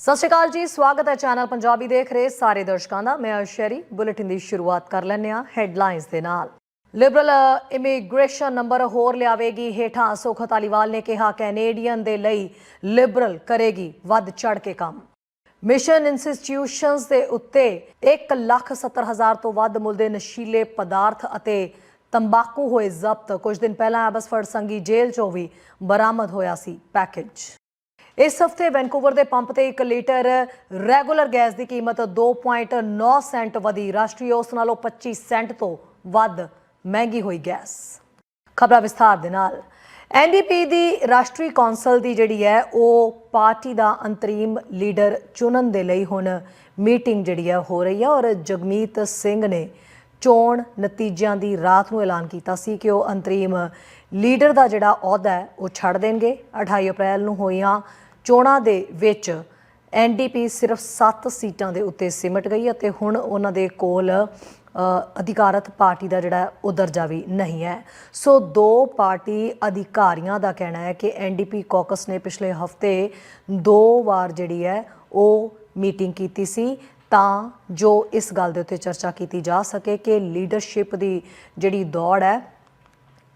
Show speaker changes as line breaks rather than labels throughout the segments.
ਸਤਿ ਸ਼੍ਰੀ ਅਕਾਲ ਜੀ ਸਵਾਗਤ ਹੈ ਚੈਨਲ ਪੰਜਾਬੀ ਦੇਖ ਰਹੇ ਸਾਰੇ ਦਰਸ਼ਕਾਂ ਦਾ। ਮੈਂ ਅਸ਼ਰੀ ਬੁਲੇਟਿਨ ਦੀ ਸ਼ੁਰੂਆਤ ਕਰ ਲੈਂਦੇ ਹਾਂ ਹੈਡਲਾਈਨਸ ਦੇ ਨਾਲ। ਲਿਬਰਲ ਇਮੀਗ੍ਰੇਸ਼ਨ ਨੰਬਰ ਹੋਰ ਲਿਆਵੇਗੀ ਹੇਠਾਂ। ਸੁਖ ਧਾਲੀਵਾਲ ਨੇ ਕਿਹਾ ਕੈਨੇਡੀਅਨ ਦੇ ਲਈ ਲਿਬਰਲ ਕਰੇਗੀ ਵੱਧ ਚੜ ਕੇ ਕੰਮ। ਮਿਸ਼ਨ ਇੰਸਟੀਟਿਊਸ਼ਨਸ ਦੇ ਉੱਤੇ 1,70,000 ਤੋਂ ਵੱਧ ਮੁੱਲ ਦੇ ਨਸ਼ੀਲੇ ਪਦਾਰਥ ਅਤੇ ਤੰਬਾਕੂ ਹੋਏ ਜ਼ਬਤ। ਕੁਝ ਦਿਨ ਪਹਿਲਾਂ ਐਬਸਫਰਡ ਸੰਗੀ ਜੇਲ੍ਹ ਚੋਂ ਵੀ ਬਰਾਮਦ ਹੋਇਆ ਸੀ ਪੈਕੇਜ। ਇਸ ਹਫ਼ਤੇ ਵੈਨਕੂਵਰ ਦੇ ਪੰਪ ਤੇ 1 ਲੀਟਰ ਰੈਗੂਲਰ ਗੈਸ ਦੀ ਕੀਮਤ 2.9 ਸੈਂਟ ਵਧੀ। ਰਾਸ਼ਟਰੀ ਔਸਤ ਨਾਲੋਂ 25 ਸੈਂਟ ਤੋਂ ਵੱਧ ਮਹਿੰਗੀ ਹੋਈ ਗੈਸ। ਖਬਰਾਂ ਵਿਸਥਾਰ ਦੇ ਨਾਲ। ਐਨਡੀਪੀ ਦੀ ਰਾਸ਼ਟਰੀ ਕੌਂਸਲ ਦੀ ਜਿਹੜੀ ਹੈ, ਉਹ ਪਾਰਟੀ ਦਾ ਅੰਤਰੀਮ ਲੀਡਰ ਚੁਣਨ ਦੇ ਲਈ ਹੁਣ ਮੀਟਿੰਗ ਜਿਹੜੀ ਹੈ, ਹੋ ਰਹੀ ਹੈ ਔਰ ਜਗਮੀਤ ਸਿੰਘ ਨੇ ਚੋਣ ਨਤੀਜਿਆਂ ਦੀ ਰਾਤ ਨੂੰ ਐਲਾਨ ਕੀਤਾ ਸੀ ਕਿ ਉਹ ਅੰਤਰੀਮ ਲੀਡਰ ਦਾ ਜਿਹੜਾ ਅਹੁਦਾ ਹੈ, ਉਹ ਛੱਡ ਦੇਣਗੇ। 28 ਅਪ੍ਰੈਲ ਨੂੰ ਹੋਈਆਂ ਚੋਣਾਂ ਦੇ ਵਿੱਚ ਐਨਡੀਪੀ ਸਿਰਫ 7 ਸੀਟਾਂ ਦੇ ਉੱਤੇ ਸਿਮਟ ਗਈ ਅਤੇ ਹੁਣ ਉਹਨਾਂ ਦੇ ਕੋਲ ਅਧਿਕਾਰਤ ਪਾਰਟੀ ਦਾ ਜਿਹੜਾ ਉਹ ਦਰਜਾ ਵੀ ਨਹੀਂ ਹੈ। ਸੋ ਦੋ ਪਾਰਟੀ ਅਧਿਕਾਰੀਆਂ ਦਾ ਕਹਿਣਾ ਹੈ ਕਿ ਐਨਡੀਪੀ ਕਾਕਸ ਨੇ ਪਿਛਲੇ ਹਫ਼ਤੇ ਦੋ ਵਾਰ ਜਿਹੜੀ ਹੈ ਉਹ ਮੀਟਿੰਗ ਕੀਤੀ ਸੀ ਤਾਂ ਜੋ ਇਸ ਗੱਲ ਦੇ ਉੱਤੇ ਚਰਚਾ ਕੀਤੀ ਜਾ ਸਕੇ ਕਿ ਲੀਡਰਸ਼ਿਪ ਦੀ ਜਿਹੜੀ ਦੌੜ ਹੈ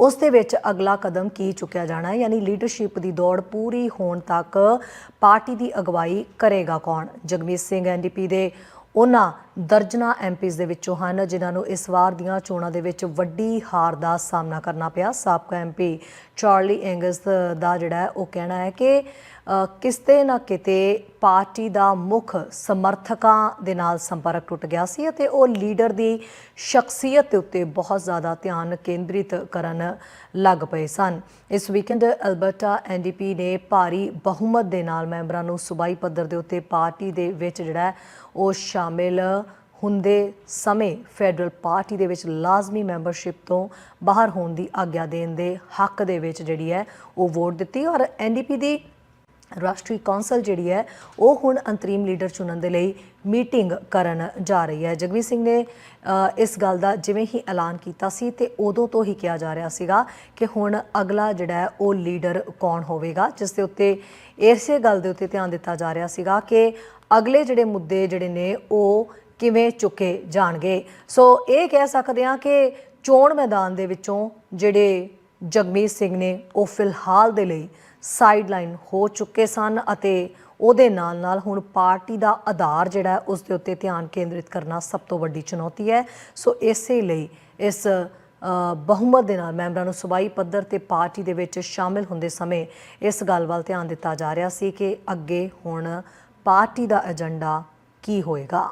ਉਸ ਦੇ ਵਿੱਚ ਅਗਲਾ ਕਦਮ ਕੀ ਚੁੱਕਿਆ ਜਾਣਾ ਹੈ? ਯਾਨੀ ਲੀਡਰਸ਼ਿਪ ਦੀ ਦੌੜ ਪੂਰੀ ਹੋਣ ਤੱਕ ਪਾਰਟੀ ਦੀ ਅਗਵਾਈ ਕਰੇਗਾ ਕੌਣ? ਜਗਮੀਤ ਸਿੰਘ ਐਨਡੀਪੀ ਦੇ ਉਹਨਾਂ ਦਰਜਨਾ ਐਮਪੀਜ਼ ਦੇ ਵਿੱਚੋਂ ਹਨ, ਜਿਨ੍ਹਾਂ ਨੂੰ ਇਸ ਵਾਰ ਦੀਆਂ ਚੋਣਾਂ ਦੇ ਵਿੱਚ ਵੱਡੀ ਹਾਰ ਦਾ ਸਾਹਮਣਾ ਕਰਨਾ ਪਿਆ। ਸਾਬਕਾ ਐਮਪੀ ਚਾਰਲੀ ਐਂਗਸ ਦਾ ਜਿਹੜਾ ਹੈ, ਉਹ ਕਹਿਣਾ ਹੈ ਕਿ ਅ, ਨਾ ਕਿਤੇ ਪਾਰਟੀ ਦਾ ਮੁੱਖ ਸਮਰਥਕਾਂ ਦੇ ਨਾਲ ਸੰਪਰਕ ਟੁੱਟ ਗਿਆ ਸੀ ਅਤੇ ਉਹ ਲੀਡਰ ਦੀ ਸ਼ਖਸੀਅਤ ਦੇ ਉੱਤੇ ਬਹੁਤ ਜ਼ਿਆਦਾ ਧਿਆਨ ਕੇਂਦਰਿਤ ਕਰਨ ਲੱਗ ਪਏ ਸਨ। ਇਸ ਵੀਕਐਂਡ ਅਲਬਰਟਾ ਐਨਡੀਪੀ ਨੇ ਭਾਰੀ ਬਹੁਮਤ ਦੇ ਨਾਲ ਮੈਂਬਰਾਂ ਨੂੰ ਸੂਬਾਈ ਪੱਧਰ ਦੇ ਉੱਤੇ ਪਾਰਟੀ ਦੇ ਵਿੱਚ ਜਿਹੜਾ ਉਹ ਸ਼ਾਮਿਲ ਹੁੰਦੇ ਸਮੇਂ ਫੈਡਰਲ ਪਾਰਟੀ ਦੇ ਵਿੱਚ ਲਾਜ਼ਮੀ ਮੈਂਬਰਸ਼ਿਪ ਤੋਂ ਬਾਹਰ ਹੋਣ ਦੀ ਆਗਿਆ ਦੇਣ ਦੇ ਹੱਕ ਦੇ ਵਿੱਚ ਜਿਹੜੀ ਹੈ ਉਹ ਵੋਟ ਦਿੱਤੀ ਔਰ ਐਨਡੀਪੀ ਦੀ ਰਾਸ਼ਟਰੀ ਕੌਂਸਲ ਜਿਹੜੀ ਹੈ, ਉਹ ਹੁਣ ਅੰਤਰੀਮ ਲੀਡਰ ਚੁਣਨ ਦੇ ਲਈ ਮੀਟਿੰਗ ਕਰਨ ਜਾ ਰਹੀ ਹੈ। ਜਗਵੀਰ ਸਿੰਘ ਨੇ ਇਸ ਗੱਲ ਦਾ ਜਿਵੇਂ ਹੀ ਐਲਾਨ ਕੀਤਾ ਸੀ ਤੇ ਉਦੋਂ ਤੋਂ ਹੀ ਕਿਹਾ ਜਾ ਰਿਹਾ ਸੀਗਾ ਕਿ ਹੁਣ ਅਗਲਾ ਜਿਹੜਾ ਹੈ, ਉਹ ਲੀਡਰ ਕੌਣ ਹੋਵੇਗਾ, ਜਿਸ ਦੇ ਉੱਤੇ ਇਸੇ ਗੱਲ ਦੇ ਉੱਤੇ ਧਿਆਨ ਦਿੱਤਾ ਜਾ ਰਿਹਾ ਸੀਗਾ ਕਿ ਅਗਲੇ ਜਿਹੜੇ ਮੁੱਦੇ ਜਿਹੜੇ ਨੇ, ਉਹ ਕਿਵੇਂ ਚੁੱਕੇ ਜਾਣਗੇ। ਸੋ ਇਹ ਕਹਿ ਸਕਦੇ ਹਾਂ ਕਿ ਚੋਣ ਮੈਦਾਨ ਦੇ ਵਿੱਚੋਂ ਜਿਹੜੇ ਜਗਮੀਤ ਸਿੰਘ ਨੇ, ਉਹ ਫਿਲਹਾਲ ਦੇ ਲਈ ਸਾਈਡਲਾਈਨ ਹੋ ਚੁੱਕੇ ਸਨ ਅਤੇ ਉਹਦੇ ਨਾਲ ਨਾਲ ਹੁਣ ਪਾਰਟੀ ਦਾ ਆਧਾਰ ਜਿਹੜਾ ਉਸ ਦੇ ਉੱਤੇ ਧਿਆਨ ਕੇਂਦਰਿਤ ਕਰਨਾ ਸਭ ਤੋਂ ਵੱਡੀ ਚੁਣੌਤੀ ਹੈ। ਸੋ ਇਸੇ ਲਈ ਇਸ ਬਹੁਮਤ ਦੇ ਨਾਲ ਮੈਂਬਰਾਂ ਨੂੰ ਸਬਾਈ ਪੱਧਰ ਤੇ ਪਾਰਟੀ ਦੇ ਵਿੱਚ ਸ਼ਾਮਿਲ ਹੁੰਦੇ ਸਮੇਂ ਇਸ ਗੱਲ ਵੱਲ ਧਿਆਨ ਦਿੱਤਾ ਜਾ ਰਿਹਾ ਸੀ ਕਿ ਅੱਗੇ ਹੁਣ ਪਾਰਟੀ ਦਾ ਏਜੰਡਾ ਕੀ ਹੋਏਗਾ।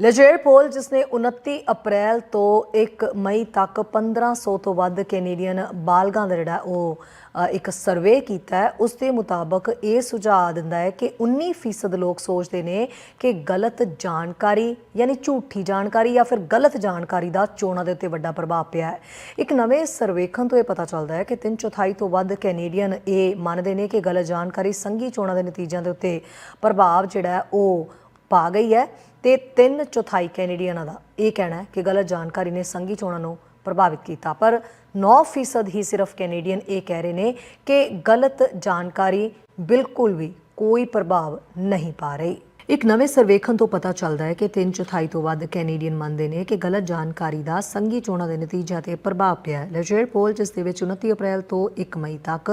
ਲਜੇਰ ਪੋਲ, ਜਿਸ ਨੇ 29 ਅਪ੍ਰੈਲ ਤੋਂ 1 ਮਈ ਤੱਕ 1500 ਤੋਂ ਵੱਧ ਕੈਨੇਡੀਅਨ ਬਾਲਗਾਂ ਦਾ ਜਿਹੜਾ ਉਹ ਇੱਕ ਸਰਵੇ ਕੀਤਾ ਹੈ, ਉਸ ਦੇ ਮੁਤਾਬਕ ਇਹ ਸੁਝਾਅ ਦਿੰਦਾ ਹੈ ਕਿ 19% ਲੋਕ ਸੋਚਦੇ ਨੇ ਕਿ ਗਲਤ ਜਾਣਕਾਰੀ, ਯਾਨੀ ਝੂਠੀ ਜਾਣਕਾਰੀ ਜਾਂ ਫਿਰ ਗਲਤ ਜਾਣਕਾਰੀ ਦਾ ਚੋਣਾਂ ਦੇ ਉੱਤੇ ਵੱਡਾ ਪ੍ਰਭਾਵ ਪਿਆ ਹੈ। ਇੱਕ ਨਵੇਂ ਸਰਵੇਖਣ ਤੋਂ ਇਹ ਪਤਾ ਚੱਲਦਾ ਹੈ ਕਿ 3 ਚੌਥਾਈ ਤੋਂ ਵੱਧ ਕੈਨੇਡੀਅਨ ਇਹ ਮੰਨਦੇ ਨੇ ਕਿ ਗਲਤ ਜਾਣਕਾਰੀ ਸੰਘੀ ਚੋਣਾਂ ਦੇ ਨਤੀਜਿਆਂ ਦੇ ਉੱਤੇ ਪ੍ਰਭਾਵ ਜਿਹੜਾ ਉਹ ਪਾ ਗਈ ਹੈ। ਤੇ ਤਿੰਨ ਚੌਥਾਈ ਕੈਨੇਡੀਅਨਾਂ ਦਾ ਇਹ ਕਹਿਣਾ ਹੈ ਕਿ ਗਲਤ ਜਾਣਕਾਰੀ ਨੇ ਸੰਘੀ ਚੋਣਾਂ ਨੂੰ ਪ੍ਰਭਾਵਿਤ ਕੀਤਾ। ਪਰ 9% ਹੀ ਸਿਰਫ ਕੈਨੇਡੀਅਨ ਇਹ ਕਹਿ ਰਹੇ ਨੇ ਕਿ ਗਲਤ ਜਾਣਕਾਰੀ ਬਿਲਕੁਲ ਵੀ ਕੋਈ ਪ੍ਰਭਾਵ ਨਹੀਂ ਪਾ ਰਹੀ। ਇੱਕ ਨਵੇਂ ਸਰਵੇਖਣ ਤੋਂ ਪਤਾ ਚੱਲਦਾ ਹੈ ਕਿ 3 ਚੌਥਾਈ ਤੋਂ ਵੱਧ ਕੈਨੇਡੀਅਨ ਮੰਨਦੇ ਨੇ ਕਿ ਗਲਤ ਜਾਣਕਾਰੀ ਦਾ ਸੰਘੀ ਚੋਣਾਂ ਦੇ ਨਤੀਜਿਆਂ ਤੇ ਪ੍ਰਭਾਵ ਪਿਆ ਹੈ। ਲੈਜਰ ਪੋਲ, ਜਿਸ ਦੇ ਵਿੱਚ 29 ਅਪ੍ਰੈਲ ਤੋਂ 1 ਮਈ ਤੱਕ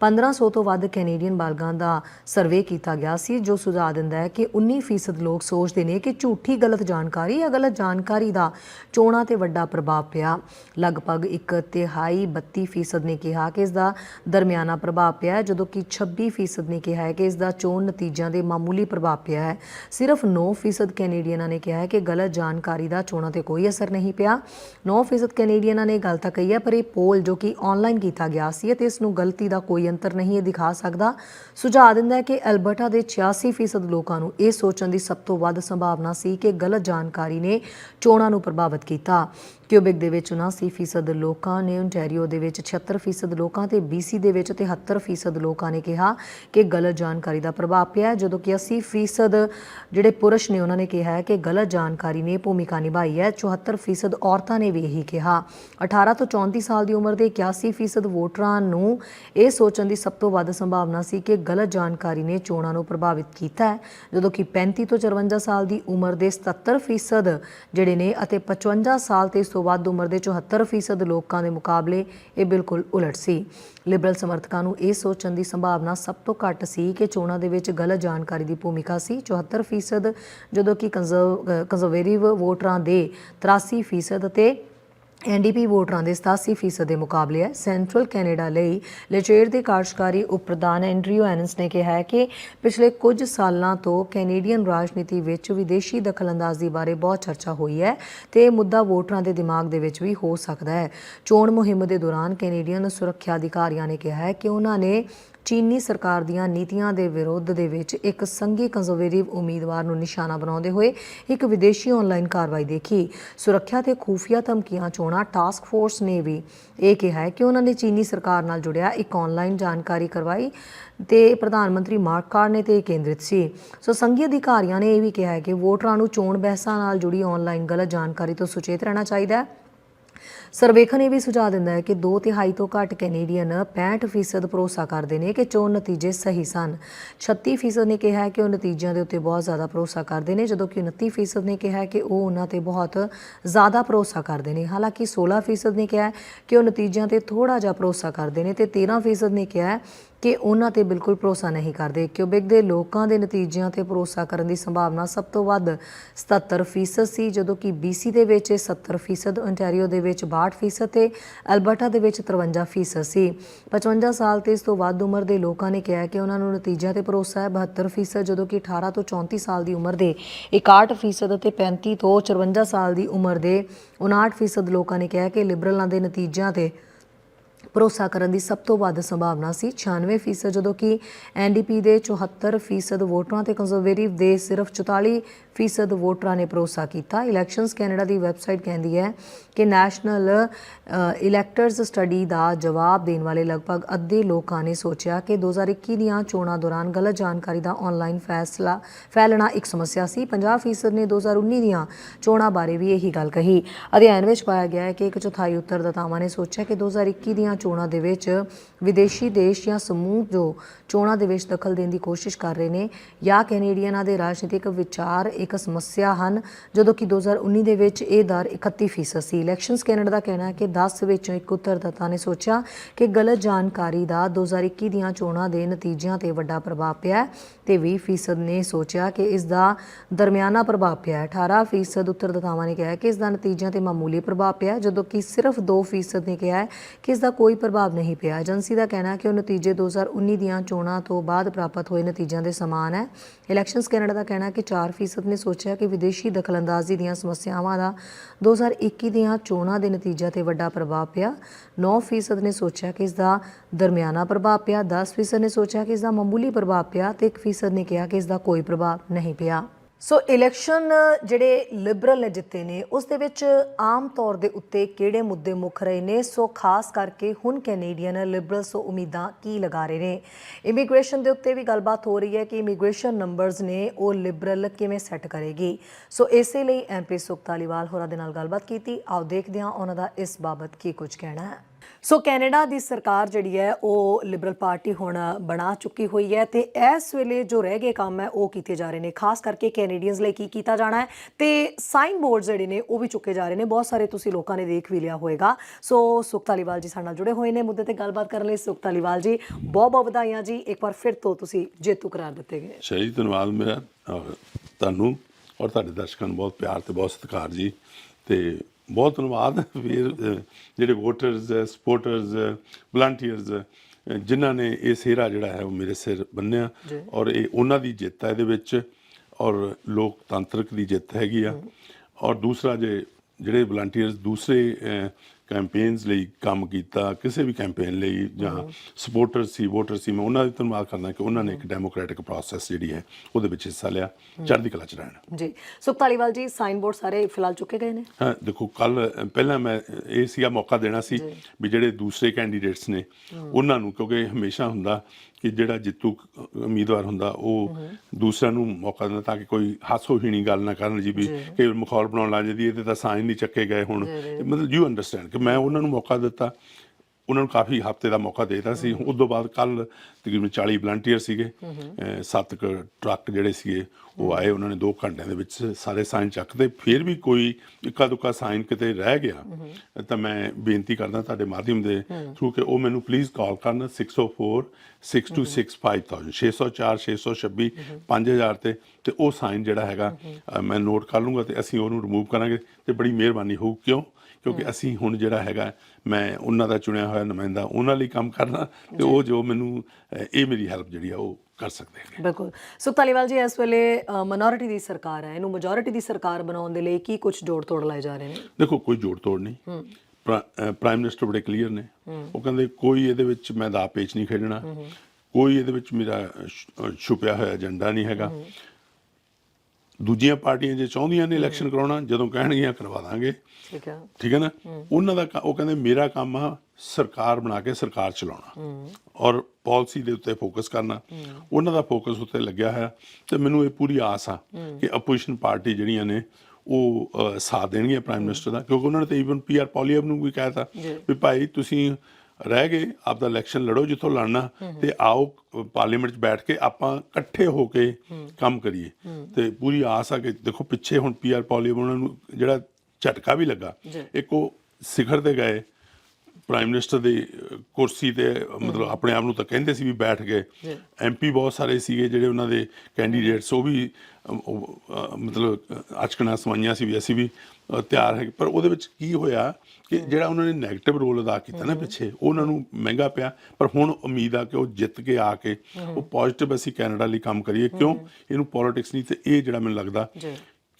1500 ਤੋਂ ਵੱਧ ਕੈਨੇਡੀਅਨ ਬਾਲਗਾਂ ਦਾ ਸਰਵੇ ਕੀਤਾ ਗਿਆ ਸੀ, ਜੋ ਸੁਝਾਅ ਦਿੰਦਾ ਹੈ ਕਿ 19% ਲੋਕ ਸੋਚਦੇ ਨੇ ਕਿ ਝੂਠੀ ਗਲਤ ਜਾਣਕਾਰੀ ਜਾਂ ਗਲਤ ਜਾਣਕਾਰੀ ਦਾ ਚੋਣਾਂ ਤੇ ਵੱਡਾ ਪ੍ਰਭਾਵ ਪਿਆ। ਲਗਭਗ ਇੱਕ ਤਿਹਾਈ 32% ਨੇ ਕਿਹਾ ਕਿ ਇਸ ਦਾ ਦਰਮਿਆਨਾ ਪ੍ਰਭਾਵ ਪਿਆ ਜਦੋਂ ਕਿ 26% ਨੇ ਕਿਹਾ ਹੈ ਕਿ ਇਸ ਦਾ ਚੋਣ ਨਤੀਜਿਆਂ ਦੇ ਮਾਮੂਲੀ ਪ੍ਰਭਾਵ ਪਿਆ ਹੈ। ਸਿਰਫ 9% ਕੈਨੇਡੀਅਨਾਂ ਨੇ ਕਿਹਾ ਹੈ ਕਿ ਗਲਤ ਜਾਣਕਾਰੀ ਦਾ ਚੋਣਾਂ ਤੇ ਕੋਈ ਅਸਰ ਨਹੀਂ ਪਿਆ। 9% ਕੈਨੇਡੀਅਨਾਂ ਨੇ ਗੱਲ ਤਾਂ ਕਹੀ ਹੈ, ਪਰ ਇਹ ਪੋਲ ਜੋ ਕਿ ਆਨਲਾਈਨ ਕੀਤਾ ਗਿਆ ਸੀ ਅਤੇ ਇਸ ਨੂੰ ਗਲਤੀ ਦਾ ਕੋਈ ਅੰਤਰ ਨਹੀਂ ਇਹ ਦਿਖਾ ਸਕਦਾ। ਸੁਝਾਅ ਦਿੰਦਾ ਹੈ ਕਿ ਐਲਬਰਟਾ ਦੇ 86% ਲੋਕਾਂ ਨੂੰ ਇਹ ਸੋਚਣ ਦੀ ਸਭ ਤੋਂ ਵੱਧ ਸੰਭਾਵਨਾ ਸੀ ਕਿ ਗਲਤ ਜਾਣਕਾਰੀ ਨੇ ਚੋਣਾਂ ਨੂੰ ਪ੍ਰਭਾਵਿਤ ਕੀਤਾ। ਕਿਊਬਿਕ ਦੇ ਵਿੱਚ 79% ਲੋਕਾਂ ਨੇ ਓਨਟਾਰੀਓ ਦੇ ਵਿੱਚ 76% ਲੋਕਾਂ ਤੇ BC ਦੇ ਵਿੱਚ 73% ਲੋਕਾਂ ਨੇ ਕਿਹਾ ਕਿ ਗਲਤ ਜਾਣਕਾਰੀ ਦਾ ਪ੍ਰਭਾਵ ਪਿਆ ਜਦੋਂ ਕਿ 80% ਜਿਹੜੇ ਪੁਰਸ਼ ਨੇ, ਉਹਨਾਂ ਨੇ ਕਿਹਾ ਹੈ ਕਿ ਗਲਤ ਜਾਣਕਾਰੀ ਨੇ ਭੂਮਿਕਾ ਨਿਭਾਈ ਹੈ। 74% ਔਰਤਾਂ ਨੇ ਵੀ ਇਹੀ ਕਿਹਾ। 18 ਤੋਂ 34 ਸਾਲ ਦੀ ਉਮਰ ਦੇ 81% ਵੋਟਰਾਂ ਨੂੰ ਇਹ ਸੋਚਣ ਦੀ ਸਭ ਤੋਂ ਵੱਧ ਸੰਭਾਵਨਾ ਸੀ ਕਿ ਗਲਤ ਜਾਣਕਾਰੀ ਨੇ ਚੋਣਾਂ ਨੂੰ ਪ੍ਰਭਾਵਿਤ ਕੀਤਾ ਹੈ। ਜਦੋਂ ਕਿ 35 ਤੋਂ 54 ਸਾਲ ਦੀ ਉਮਰ ਦੇ 77% ਜਿਹੜੇ ਨੇ ਅਤੇ 55 ਸਾਲ ਤੇ ਇਸ ਤੋਂ ਵੱਧ ਉਮਰ ਦੇ 74% ਲੋਕਾਂ ਦੇ ਮੁਕਾਬਲੇ ਇਹ ਬਿਲਕੁਲ ਉਲਟ ਸੀ। ਲਿਬਰਲ ਸਮਰਥਕਾਂ ਨੂੰ ਇਹ ਸੋਚਣ ਦੀ ਸੰਭਾਵਨਾ ਸਭ ਤੋਂ ਘੱਟ ਸੀ ਕਿ ਚੋਣਾਂ ਦੇ ਵਿੱਚ ਗਲਤ ਜਾਣਕਾਰੀ ਦੀ ਭੂਮਿਕਾ ਸੀ। 74% ਜਦੋਂ ਕਿ ਕੰਜ਼ਰਵੇਟਿਵ ਵੋਟਰਾਂ ਦੇ 83% ਅਤੇ ਐਨਡੀਪੀ ਵੋਟਰਾਂ ਦੇ 87% ਦੇ ਮੁਕਾਬਲੇ ਹੈ। ਸੈਂਟਰਲ ਕੈਨੇਡਾ ਲਈ ਲਚੇਰ ਦੇ ਕਾਰਜਕਾਰੀ ਉਪ ਪ੍ਰਧਾਨ ਐਂਡਰਿਊ ਐਨਸ ਨੇ ਕਿਹਾ ਹੈ ਕਿ ਪਿਛਲੇ ਕੁਝ ਸਾਲਾਂ ਤੋਂ ਕੈਨੇਡੀਅਨ ਰਾਜਨੀਤੀ ਵਿੱਚ ਵਿਦੇਸ਼ੀ ਦਖਲਅੰਦਾਜ਼ੀ ਬਾਰੇ ਬਹੁਤ ਚਰਚਾ ਹੋਈ ਹੈ ਤੇ ਇਹ ਮੁੱਦਾ ਵੋਟਰਾਂ ਦੇ ਦਿਮਾਗ ਦੇ ਵਿੱਚ ਵੀ ਹੋ ਸਕਦਾ ਹੈ। ਚੋਣ ਮੁਹਿੰਮ ਦੇ ਦੌਰਾਨ ਕੈਨੇਡੀਅਨ ਸੁਰੱਖਿਆ ਅਧਿਕਾਰੀਆਂ ਨੇ ਕਿਹਾ ਹੈ ਕਿ ਉਹਨਾਂ ਨੇ ਚੀਨੀ ਸਰਕਾਰ ਦੀਆਂ ਨੀਤੀਆਂ ਦੇ ਵਿਰੋਧ ਦੇ ਵਿੱਚ ਇੱਕ ਸੰਘੀ ਕੰਜ਼ਰਵੇਟਿਵ ਉਮੀਦਵਾਰ ਨੂੰ ਨਿਸ਼ਾਨਾ ਬਣਾਉਂਦੇ ਹੋਏ ਇੱਕ ਵਿਦੇਸ਼ੀ ਆਨਲਾਈਨ ਕਾਰਵਾਈ ਦੇਖੀ। ਸੁਰੱਖਿਆ ਤੇ ਖੂਫੀਆ ਧਮਕੀਆਂ ਚੋਣਾਂ ਟਾਸਕ ਫੋਰਸ ਨੇ ਵੀ ਇਹ ਕਿਹਾ ਹੈ ਕਿ ਉਹਨਾਂ ਨੇ ਚੀਨੀ ਸਰਕਾਰ ਨਾਲ ਜੁੜਿਆ, ਇੱਕ ਆਨਲਾਈਨ ਜਾਣਕਾਰੀ ਕਰਵਾਈ ਤੇ ਪ੍ਰਧਾਨ ਮੰਤਰੀ ਮਾਰਕ ਕਾਰਨੇ ਤੇ ਇਹ ਕੇਂਦਰਿਤ ਸੀ। ਸੋ ਸੰਘੀ ਅਧਿਕਾਰੀਆਂ ਨੇ ਇਹ ਵੀ ਕਿਹਾ ਹੈ ਕਿ ਵੋਟਰਾਂ ਨੂੰ ਚੋਣ ਬਹਿਸਾਂ ਨਾਲ ਜੁੜੀ ਆਨਲਾਈਨ ਗਲਤ ਜਾਣਕਾਰੀ ਤੋਂ ਸੁਚੇਤ ਰਹਿਣਾ ਚਾਹੀਦਾ ਹੈ। ਸਰਵੇਖਣ ਇਹ ਵੀ ਸੁਝਾਅ ਦਿੰਦਾ ਹੈ ਕਿ 2 ਤਿਹਾਈ ਤੋਂ ਘੱਟ ਕੈਨੇਡੀਅਨ 65% ਭਰੋਸਾ ਕਰਦੇ ਨੇ ਕਿ ਚੋਣ ਨਤੀਜੇ ਸਹੀ ਸਨ। 36% ਨੇ ਕਿਹਾ ਕਿ ਉਹ ਨਤੀਜਿਆਂ ਦੇ ਉੱਤੇ ਬਹੁਤ ਜ਼ਿਆਦਾ ਭਰੋਸਾ ਕਰਦੇ ਨੇ, ਜਦੋਂ ਕਿ 29% ਨੇ ਕਿਹਾ ਕਿ ਉਹ ਉਹਨਾਂ ਤੇ ਬਹੁਤ ਜ਼ਿਆਦਾ ਭਰੋਸਾ ਕਰਦੇ ਨੇ। ਹਾਲਾਂਕਿ 16% ਨੇ ਕਿਹਾ ਕਿ ਉਹ ਨਤੀਜਿਆਂ ਤੇ ਥੋੜਾ ਜਿਹਾ ਭਰੋਸਾ ਕਰਦੇ ਨੇ ਤੇ 13% ਨੇ ਕਿਹਾ ਕਿ ਉਹਨਾਂ ਤੇ ਬਿਲਕੁਲ ਭਰੋਸਾ ਨਹੀਂ ਕਰਦੇ। ਕਿਊਬਿਕ ਦੇ ਲੋਕਾਂ ਦੇ ਨਤੀਜਿਆਂ ਤੇ ਭਰੋਸਾ ਕਰਨ ਦੀ ਸੰਭਾਵਨਾ ਸਭ ਤੋਂ ਵੱਧ 77% ਸੀ, ਜਦੋਂ ਕਿ BC ਦੇ ਵਿੱਚ ਇਹ 70% ontario ਦੇ ਵਿੱਚ 62% ਤੇ ਅਲਬਰਟਾ ਦੇ ਵਿੱਚ 53% ਸੀ। 55 ਸਾਲ ਤੇ ਇਸ ਤੋਂ ਵੱਧ ਉਮਰ ਦੇ ਲੋਕਾਂ ਨੇ ਕਿਹਾ ਕਿ ਉਹਨਾਂ ਨੂੰ ਨਤੀਜਿਆਂ ਤੇ ਭਰੋਸਾ ਹੈ। 72% ਜਦੋਂ ਕਿ 18 ਤੋਂ 34 ਸਾਲ ਦੀ ਉਮਰ ਦੇ 61% ਅਤੇ 35 ਤੋਂ 54 ਸਾਲ ਦੀ ਉਮਰ ਦੇ 59% ਲੋਕਾਂ ਨੇ ਕਿਹਾ ਕਿ ਲਿਬਰਲਾਂ ਦੇ ਨਤੀਜਿਆਂ ਤੇ ਭਰੋਸਾ ਕਰਨ ਦੀ ਸਭ ਤੋਂ ਵੱਧ ਸੰਭਾਵਨਾ ਸੀ 96% ਜਦੋਂ ਕਿ ਐਨਡੀਪੀ ਦੇ 74% ਵੋਟਰਾਂ ਤੇ ਕੰਜ਼ਰਵੇਟਿਵ ਦੇ ਸਿਰਫ 44% ਫੀਸਦ ਵੋਟਰਾਂ ਨੇ ਭਰੋਸਾ ਕੀਤਾ। ਇਲੈਕਸ਼ਨਸ ਕੈਨੇਡਾ ਦੀ ਵੈਬਸਾਈਟ ਕਹਿੰਦੀ ਹੈ ਕਿ ਨੈਸ਼ਨਲ ਇਲੈਕਟਰਸ ਸਟੱਡੀ ਦਾ ਜਵਾਬ ਦੇਣ ਵਾਲੇ ਲਗਭਗ ਅੱਧੇ ਲੋਕਾਂ ਨੇ ਸੋਚਿਆ ਕਿ 2021 ਦੀਆਂ ਚੋਣਾਂ ਦੌਰਾਨ ਗਲਤ ਜਾਣਕਾਰੀ ਦਾ ਆਨਲਾਈਨ ਫੈਸਲਾ, ਫੈਲਣਾ ਇੱਕ ਸਮੱਸਿਆ ਸੀ। 50% ਨੇ 2019 ਦੀਆਂ ਚੋਣਾਂ ਬਾਰੇ ਵੀ ਇਹੀ ਗੱਲ ਕਹੀ। ਅਧਿਐਨ ਵਿੱਚ ਪਾਇਆ ਗਿਆ ਹੈ ਕਿ ਇੱਕ ਚੌਥਾਈ ਉੱਤਰਦਾਤਾਵਾਂ ਨੇ ਸੋਚਿਆ ਕਿ 2021 ਦੀਆਂ ਚੋਣਾਂ ਦੇ ਵਿੱਚ ਵਿਦੇਸ਼ੀ ਦੇਸ਼ ਜਾਂ ਸਮੂਹ ਜੋ ਚੋਣਾਂ ਦੇ ਵਿੱਚ ਦਖਲ ਦੇਣ ਦੀ ਕੋਸ਼ਿਸ਼ ਕਰ ਰਹੇ ਨੇ ਜਾਂ ਕੈਨੇਡੀਅਨਾਂ ਦੇ ਰਾਜਨੀਤਿਕ ਵਿਚਾਰ ਇੱਕ ਸਮੱਸਿਆ ਹਨ, ਜਦੋਂ ਕਿ 2019 ਦੇ ਵਿੱਚ ਇਹ ਦਰ 31% ਸੀ। ਇਲੈਕਸ਼ਨਸ ਕੈਨੇਡਾ ਦਾ ਕਹਿਣਾ ਹੈ ਕਿ 10 ਵਿੱਚੋਂ ਇੱਕ ਉੱਤਰਦਾਤਾ ਨੇ ਸੋਚਿਆ ਕਿ ਗਲਤ ਜਾਣਕਾਰੀ ਦਾ 2021 ਦੀਆਂ ਚੋਣਾਂ ਦੇ ਨਤੀਜਿਆਂ ਤੇ ਵੱਡਾ ਪ੍ਰਭਾਵ ਪਿਆ ਹੈ ਤੇ 20% ਨੇ ਸੋਚਿਆ ਕਿ ਇਸ ਦਾ ਦਰਮਿਆਨਾ ਪ੍ਰਭਾਵ ਪਿਆ ਹੈ। 18% ਉੱਤਰਦਾਤਾਵਾਂ ਨੇ ਕਿਹਾ ਕਿ ਇਸ ਦਾ ਨਤੀਜਿਆਂ ਤੇ ਮਾਮੂਲੀ ਪ੍ਰਭਾਵ ਪਿਆ ਜਦੋਂ ਕਿ ਸਿਰਫ 2% ਨੇ ਕਿਹਾ ਹੈ ਕਿ ਇਸ ਦਾ ਕੋਈ ਪ੍ਰਭਾਵ ਨਹੀਂ ਪਿਆ। ਏਜੰਸੀ ਦਾ ਕਹਿਣਾ ਹੈ ਕਿ ਉਹ ਨਤੀਜੇ 2019 ਦੀਆਂ ਚੋਣਾਂ ਤੋਂ ਬਾਅਦ ਪ੍ਰਾਪਤ ਹੋਏ ਨਤੀਜਿਆਂ ਦੇ ਸਮਾਨ ਹੈ। ਇਲੈਕਸ਼ਨਸ ਕੈਨੇਡਾ ਦਾ ਕਹਿਣਾ ਹੈ ਕਿ 4% ਨੇ ਸੋਚਿਆ ਕਿ ਵਿਦੇਸ਼ੀ ਦਖਲਅੰਦਾਜ਼ੀ ਦੀਆਂ ਸਮੱਸਿਆਵਾਂ ਦਾ 2021 ਦੀਆਂ ਚੋਣਾਂ ਦੇ ਨਤੀਜਿਆਂ ਤੇ ਵੱਡਾ ਪ੍ਰਭਾਵ ਪਿਆ। 9% ਨੇ ਸੋਚਿਆ ਕਿ ਇਸ ਦਾ ਦਰਮਿਆਨਾ ਪ੍ਰਭਾਵ ਪਿਆ 10% ਨੇ ਸੋਚਿਆ ਕਿ ਇਸ ਦਾ ਮਾਮੂਲੀ ਪ੍ਰਭਾਵ ਪਿਆ ਤੇ 1% ਨੇ ਕਿਹਾ ਕਿ ਇਸ ਦਾ ਕੋਈ ਪ੍ਰਭਾਵ ਨਹੀਂ ਪਿਆ। ਸੋ ਇਲੈਕਸ਼ਨ uh, ਜਿਹੜੇ ਲਿਬਰਲ ਨੇ ਜਿੱਤੇ ਨੇ, ਉਸ ਦੇ ਵਿੱਚ ਆਮ ਤੌਰ ਦੇ ਉੱਤੇ ਕਿਹੜੇ ਮੁੱਦੇ ਮੁੱਖ ਰਹੇ ਨੇ? ਸੋ ਖਾਸ ਕਰਕੇ ਹੁਣ ਕੈਨੇਡੀਅਨ ਲਿਬਰਲ ਸੋ ਉਮੀਦਾਂ ਕੀ ਲਗਾ ਰਹੇ ਨੇ? ਇਮੀਗ੍ਰੇਸ਼ਨ ਦੇ ਉੱਤੇ ਵੀ ਗੱਲਬਾਤ ਹੋ ਰਹੀ ਹੈ ਕਿ ਇਮੀਗ੍ਰੇਸ਼ਨ ਨੰਬਰਸ ਨੇ ਉਹ ਲਿਬਰਲ ਕਿਵੇਂ ਸੈੱਟ ਕਰੇਗੀ? ਸੋ ਇਸੇ ਲਈ ਐਮਪੀ ਸੁਖਤਾਲੀਵਾਲ ਹੋਰਾਂ ਦੇ ਨਾਲ ਗੱਲਬਾਤ ਕੀਤੀ। ਆਓ ਦੇਖਦੇ ਹਾਂ ਉਹਨਾਂ ਦਾ ਇਸ ਬਾਬਤ ਕੀ ਕੁਝ ਕਹਿਣਾ ਹੈ। ਸੋ ਕੈਨੇਡਾ ਦੀ ਸਰਕਾਰ ਜਿਹੜੀ ਹੈ, ਉਹ ਲਿਬਰਲ ਪਾਰਟੀ ਹੁਣ ਬਣਾ ਚੁੱਕੀ ਹੋਈ ਹੈ ਤੇ ਇਸ ਵੇਲੇ ਜੋ ਰਹਿ ਗਏ ਕੰਮ ਹੈ, ਉਹ ਕੀਤੇ ਜਾ ਰਹੇ ਨੇ। ਖਾਸ ਕਰਕੇ ਕੈਨੇਡੀਅਨਸ ਲਈ ਕੀ ਕੀਤਾ ਜਾਣਾ ਹੈ ਤੇ ਸਾਈਨ ਬੋਰਡ ਜਿਹੜੇ ਨੇ, ਉਹ ਵੀ ਚੁੱਕੇ ਜਾ ਰਹੇ ਨੇ। ਬਹੁਤ ਸਾਰੇ ਤੁਸੀਂ ਲੋਕਾਂ ਨੇ ਦੇਖ ਵੀ ਲਿਆ ਹੋਵੇਗਾ ਸੋ ਸੁਖ ਧਾਲੀਵਾਲ ਜੀ ਸਾਡੇ ਨਾਲ ਜੁੜੇ ਹੋਏ ਨੇ। ਮੁੱਦੇ ਤੇ ਗੱਲਬਾਤ ਕਰਨ ਲਈ ਸੁਖ ਧਾਲੀਵਾਲ ਜੀ, ਬਹੁਤ ਬਹੁਤ ਵਧਾਈਆਂ ਜੀ। ਇੱਕ ਵਾਰ ਫਿਰ ਤੋਂ ਤੁਸੀਂ ਜੇਤੂ ਕਰਾਰ ਦਿੱਤੇ ਗਏ।
ਸ਼ਹੀ ਧੰਨਵਾਦ ਮੇਰਾ। ਤੁਹਾਨੂੰ ਔਰ ਤੁਹਾਡੇ ਦਰਸ਼ਕਾਂ ਨੂੰ ਬਹੁਤ ਪਿਆਰ ਤੇ ਬਹੁਤ ਸਤਿਕਾਰ ਜੀ। ਤੇ ਬਹੁਤ ਧੰਨਵਾਦ ਵੀਰ ਅਹ, ਜਿਹੜੇ ਵੋਟਰਸ ਸਪੋਰਟਰਸ ਵਲੰਟੀਅਰਸ ਜਿਨ੍ਹਾਂ ਨੇ ਇਹ ਸਿਹਰਾ ਜਿਹੜਾ ਹੈ ਉਹ ਮੇਰੇ ਸਿਰ ਬੰਨਿਆ। ਔਰ ਇਹ ਉਹਨਾਂ ਦੀ ਜਿੱਤ ਹੈ ਇਹਦੇ ਵਿੱਚ ਔਰ ਲੋਕਤੰਤਰਕ ਦੀ ਜਿੱਤ ਹੈਗੀ ਆ ਔਰ ਦੂਸਰਾ ਜੇ ਜਿਹੜੇ ਵਲੰਟੀਅਰਸ ਦੂਸਰੇ ਕੈਂਪੇਨਸ ਲਈ ਕੰਮ ਕੀਤਾ ਕਿਸੇ ਵੀ ਕੈਂਪੇਨ ਲਈ ਜਾਂ ਸਪੋਰਟਰ ਸੀ ਵੋਟਰ ਸੀ ਮੈਂ ਉਹਨਾਂ ਦੀ ਧੰਨਵਾਦ ਕਰਦਾ ਕਿ ਉਹਨਾਂ ਨੇ ਇੱਕ ਡੈਮੋਕ੍ਰੈਟਿਕ ਪ੍ਰੋਸੈਸ ਜਿਹੜੀ ਹੈ ਉਹਦੇ ਵਿੱਚ ਹਿੱਸਾ ਲਿਆ ਚੜ੍ਹਦੀ ਕਲਾ ਚ ਰਹਿਣ।
ਜੀ। ਸੁਖ ਧਾਲੀਵਾਲ ਜੀ ਸਾਈਨ ਬੋਰਡ ਸਾਰੇ ਫਿਲਹਾਲ ਚੁੱਕੇ ਗਏ ਨੇ?
ਹਾਂ ਦੇਖੋ ਕੱਲ ਪਹਿਲਾਂ ਮੈਂ ਇਹ ਸੀਗਾ ਮੌਕਾ ਦੇਣਾ ਸੀ ਵੀ ਜਿਹੜੇ ਦੂਸਰੇ ਕੈਂਡੀਡੇਟਸ ਨੇ ਉਹਨਾਂ ਨੂੰ ਕਿਉਂਕਿ ਹਮੇਸ਼ਾ ਹੁੰਦਾ ਕਿ ਜਿਹੜਾ ਜਿੱਤੂ ਉਮੀਦਵਾਰ ਹੁੰਦਾ ਉਹ ਦੂਸਰਿਆਂ ਨੂੰ ਮੌਕਾ ਦਿੰਦਾ ਤਾਂ ਕਿ ਕੋਈ ਹਾਸੋਹੀਣੀ ਗੱਲ ਨਾ ਕਰਨ ਜੀ ਵੀ ਕਿ ਮਖੌਲ ਬਣਾਉਣ ਲੱਗ ਜਾਂਦੀ ਇਹਦੇ ਤਾਂ ਸਾਈਨ ਨਹੀਂ ਚੱਕੇ ਗਏ ਹੁਣ। ਮਤਲਬ ਯੂ ਅੰਡਰਸਟੈਂਡ ਕਿ ਮੈਂ ਉਹਨਾਂ ਨੂੰ ਮੌਕਾ ਦਿੱਤਾ। ਉਹਨਾਂ ਨੂੰ ਕਾਫੀ ਹਫ਼ਤੇ ਦਾ ਮੌਕਾ ਦੇਤਾ ਸੀ। ਉਸ ਤੋਂ ਬਾਅਦ ਕੱਲ ਤਕਰੀਬਨ 40 ਵਲੰਟੀਅਰ ਸੀਗੇ। ਸੱਤ ਕੁ ਟਰੱਕ ਜਿਹੜੇ ਸੀਗੇ ਉਹ ਆਏ ਉਹਨਾਂ ਨੇ 2 ਘੰਟਿਆਂ ਦੇ ਵਿੱਚ ਸਾਰੇ ਸਾਈਨ ਚੱਕਦੇ। ਫਿਰ ਵੀ ਕੋਈ ਇੱਕਾ ਦੁੱਕਾ ਸਾਈਨ ਕਿਤੇ ਰਹਿ ਗਿਆ ਤਾਂ ਮੈਂ ਬੇਨਤੀ ਕਰਦਾ ਤੁਹਾਡੇ ਮਾਧਿਅਮ ਦੇ ਥਰੂ ਕਿ ਉਹ ਮੈਨੂੰ ਪਲੀਜ਼ ਕਾਲ ਕਰਨ 604 626 5000 604 626 5000 ਤੇ ਤੇ ਉਹ ਸਾਈਨ ਜਿਹੜਾ ਹੈਗਾ ਮੈਂ ਨੋਟ ਕਰ ਲੂੰਗਾ ਤੇ ਅਸੀਂ ਉਹਨੂੰ ਰਿਮੂਵ ਕਰਾਂਗੇ ਤੇ ਬੜੀ ਮਿਹਰਬਾਨੀ ਹੋਊ। ਕਿਉਂ? ਕਿਉਂਕਿ ਅਸੀਂ ਹੁਣ ਜਿਹੜਾ ਹੈਗਾ ਮੈਂ ਉਹਨਾਂ ਦਾ ਚੁਣਿਆ ਹੋਇਆ ਨੁਮਾਇੰਦਾ ਉਹਨਾਂ ਲਈ ਕੰਮ ਕਰਨਾ ਤੇ ਉਹ ਜੋ। ਮੈਨੂੰ ਇਹ ਮੇਰੀ ਹੈਲਪ ਜਿਹੜੀ ਆ ਉਹ ਕਰ ਸਕਦੇ ਹੈਗੇ।
ਬਿਲਕੁਲ। ਸੋ ਧਾਲੀਵਾਲ ਜੀ ਇਸ ਵੇਲੇ ਮਿਨੋਰਿਟੀ ਦੀ ਸਰਕਾਰ ਹੈ ਇਹਨੂੰ ਮੈਜੋਰਿਟੀ ਦੀ ਸਰਕਾਰ ਬਣਾਉਣ ਦੇ ਲਈ ਕੀ ਕੁਝ ਜੋੜ ਤੋੜ ਲਾਏ ਜਾ ਰਹੇ ਨੇ?
ਦੇਖੋ ਕੋਈ ਜੋੜ ਤੋੜ ਨਹੀਂ। ਪ੍ਰਾਈਮ ਮਿਨਿਸਟਰ ਬੜੇ ਕਲੀਅਰ ਨੇ। ਉਹ ਕਹਿੰਦੇ ਕੋਈ ਇਹਦੇ ਵਿੱਚ ਮੈਂ ਦਾ ਪੇਚ ਨਹੀਂ ਖੇਡਣਾ। ਕੋਈ ਇਹਦੇ ਵਿੱਚ ਮੇਰਾ ਛੁਪਿਆ ਹੋਇਆ ਏਜੰਡਾ ਨਹੀਂ ਹੈਗਾ। ਦੂਜੀਆਂ ਪਾਰਟੀਆਂ ਜੇ ਚਾਹੁੰਦੀਆਂ ਨੇ ਇਲੈਕਸ਼ਨ ਕਰਾਉਣਾ ਜਦੋਂ ਕਹਿਣਗੀਆਂ ਕਰਵਾ ਦਾਂਗੇ।
ਠੀਕ ਹੈ।
ਠੀਕ ਹੈ ਨਾ? ਉਹਨਾਂ ਦਾ ਉਹ ਕਹਿੰਦੇ ਮੇਰਾ ਕੰਮ ਆ ਸਰਕਾਰ ਬਣਾ ਕੇ ਸਰਕਾਰ ਚਲਾਉਣਾ ਔਰ ਪਾਲਿਸੀ ਦੇ ਉੱਤੇ ਫੋਕਸ ਕਰਨਾ। ਉਹਨਾਂ ਦਾ ਫੋਕਸ ਉੱਤੇ ਲੱਗਿਆ ਹੋਇਆ ਤੇ ਮੈਨੂੰ ਇਹ ਪੂਰੀ ਆਸ ਆ ਕਿ ਆਪੋਜੀਸ਼ਨ ਪਾਰਟੀ ਜਿਹੜੀਆਂ ਨੇ ਉਹ ਸਾਥ ਦੇਣਗੀਆਂ ਪ੍ਰਾਈਮ ਮਿਨਿਸਟਰ ਦਾ। ਕਿਉਂਕਿ ਉਹਨਾਂ ਨੇ ਤਾਂ ਈਵਨ ਪੀਆਰ ਪੋਲੀਅਬ ਨੂੰ ਵੀ ਕਹਿਤਾ ਵੀ ਭਾਈ ਤੁਸੀਂ ਰਹਿ ਗਏ ਆਪਦਾ ਇਲੈਕਸ਼ਨ ਲੜੋ ਜਿੱਥੋਂ ਲੜਨਾ ਤੇ ਆਓ ਪਾਰਲੀਮੈਂਟ 'ਚ ਬੈਠ ਕੇ ਆਪਾਂ ਇਕੱਠੇ ਹੋ ਕੇ ਕੰਮ ਕਰੀਏ। ਤੇ ਪੂਰੀ ਆਸ ਆ ਕਿ ਦੇਖੋ ਪਿੱਛੇ ਹੁਣ ਪੀਆਰ ਪੋਲੀਅਬ ਉਹਨਾਂ ਨੂੰ ਜਿਹੜਾ ਝਟਕਾ ਵੀ ਲੱਗਾ ਇੱਕ ਉਹ ਸਿਖਰ ਤੇ ਗਏ ਪ੍ਰਾਈਮ ਮਿਨਿਸਟਰ ਦੀ ਕੁਰਸੀ ਤੇ ਮਤਲਬ ਆਪਣੇ ਆਪ ਨੂੰ ਤਾਂ ਕਹਿੰਦੇ ਸੀ ਵੀ ਬੈਠ ਗਏ ਐਮਪੀ ਬਹੁਤ ਸਾਰੇ ਸੀਗੇ ਜਿਹੜੇ ਉਹਨਾਂ ਦੇ ਕੈਂਡੀਡੇਟਸ ਉਹ ਵੀ ਮਤਲਬ ਅਚਕਣਾ ਸਮਾਈਆਂ ਸੀ ਵੀ ਅਸੀਂ ਵੀ ਤਿਆਰ ਹੈ ਪਰ ਉਹਦੇ ਵਿੱਚ ਕੀ ਹੋਇਆ ਕਿ ਜਿਹੜਾ ਉਹਨਾਂ ਨੇ 네ਗੇਟਿਵ ਰੋਲ ਅਦਾ ਕੀਤਾ ਨਾ ਪਿੱਛੇ ਉਹ ਉਹਨਾਂ ਨੂੰ ਮਹਿੰਗਾ ਪਿਆ ਪਰ ਹੁਣ ਉਮੀਦ ਆ ਕਿ ਉਹ ਜਿੱਤ ਕੇ ਆ ਕੇ ਉਹ ਪੋਜ਼ਿਟਿਵ ਅਸੀਂ ਕੈਨੇਡਾ ਲਈ ਕੰਮ ਕਰੀਏ। ਕਿਉਂ? ਇਹਨੂੰ ਪੋਲਿਟਿਕਸ ਨਹੀਂ ਤੇ ਇਹ ਜਿਹੜਾ ਮੈਨੂੰ ਲੱਗਦਾ।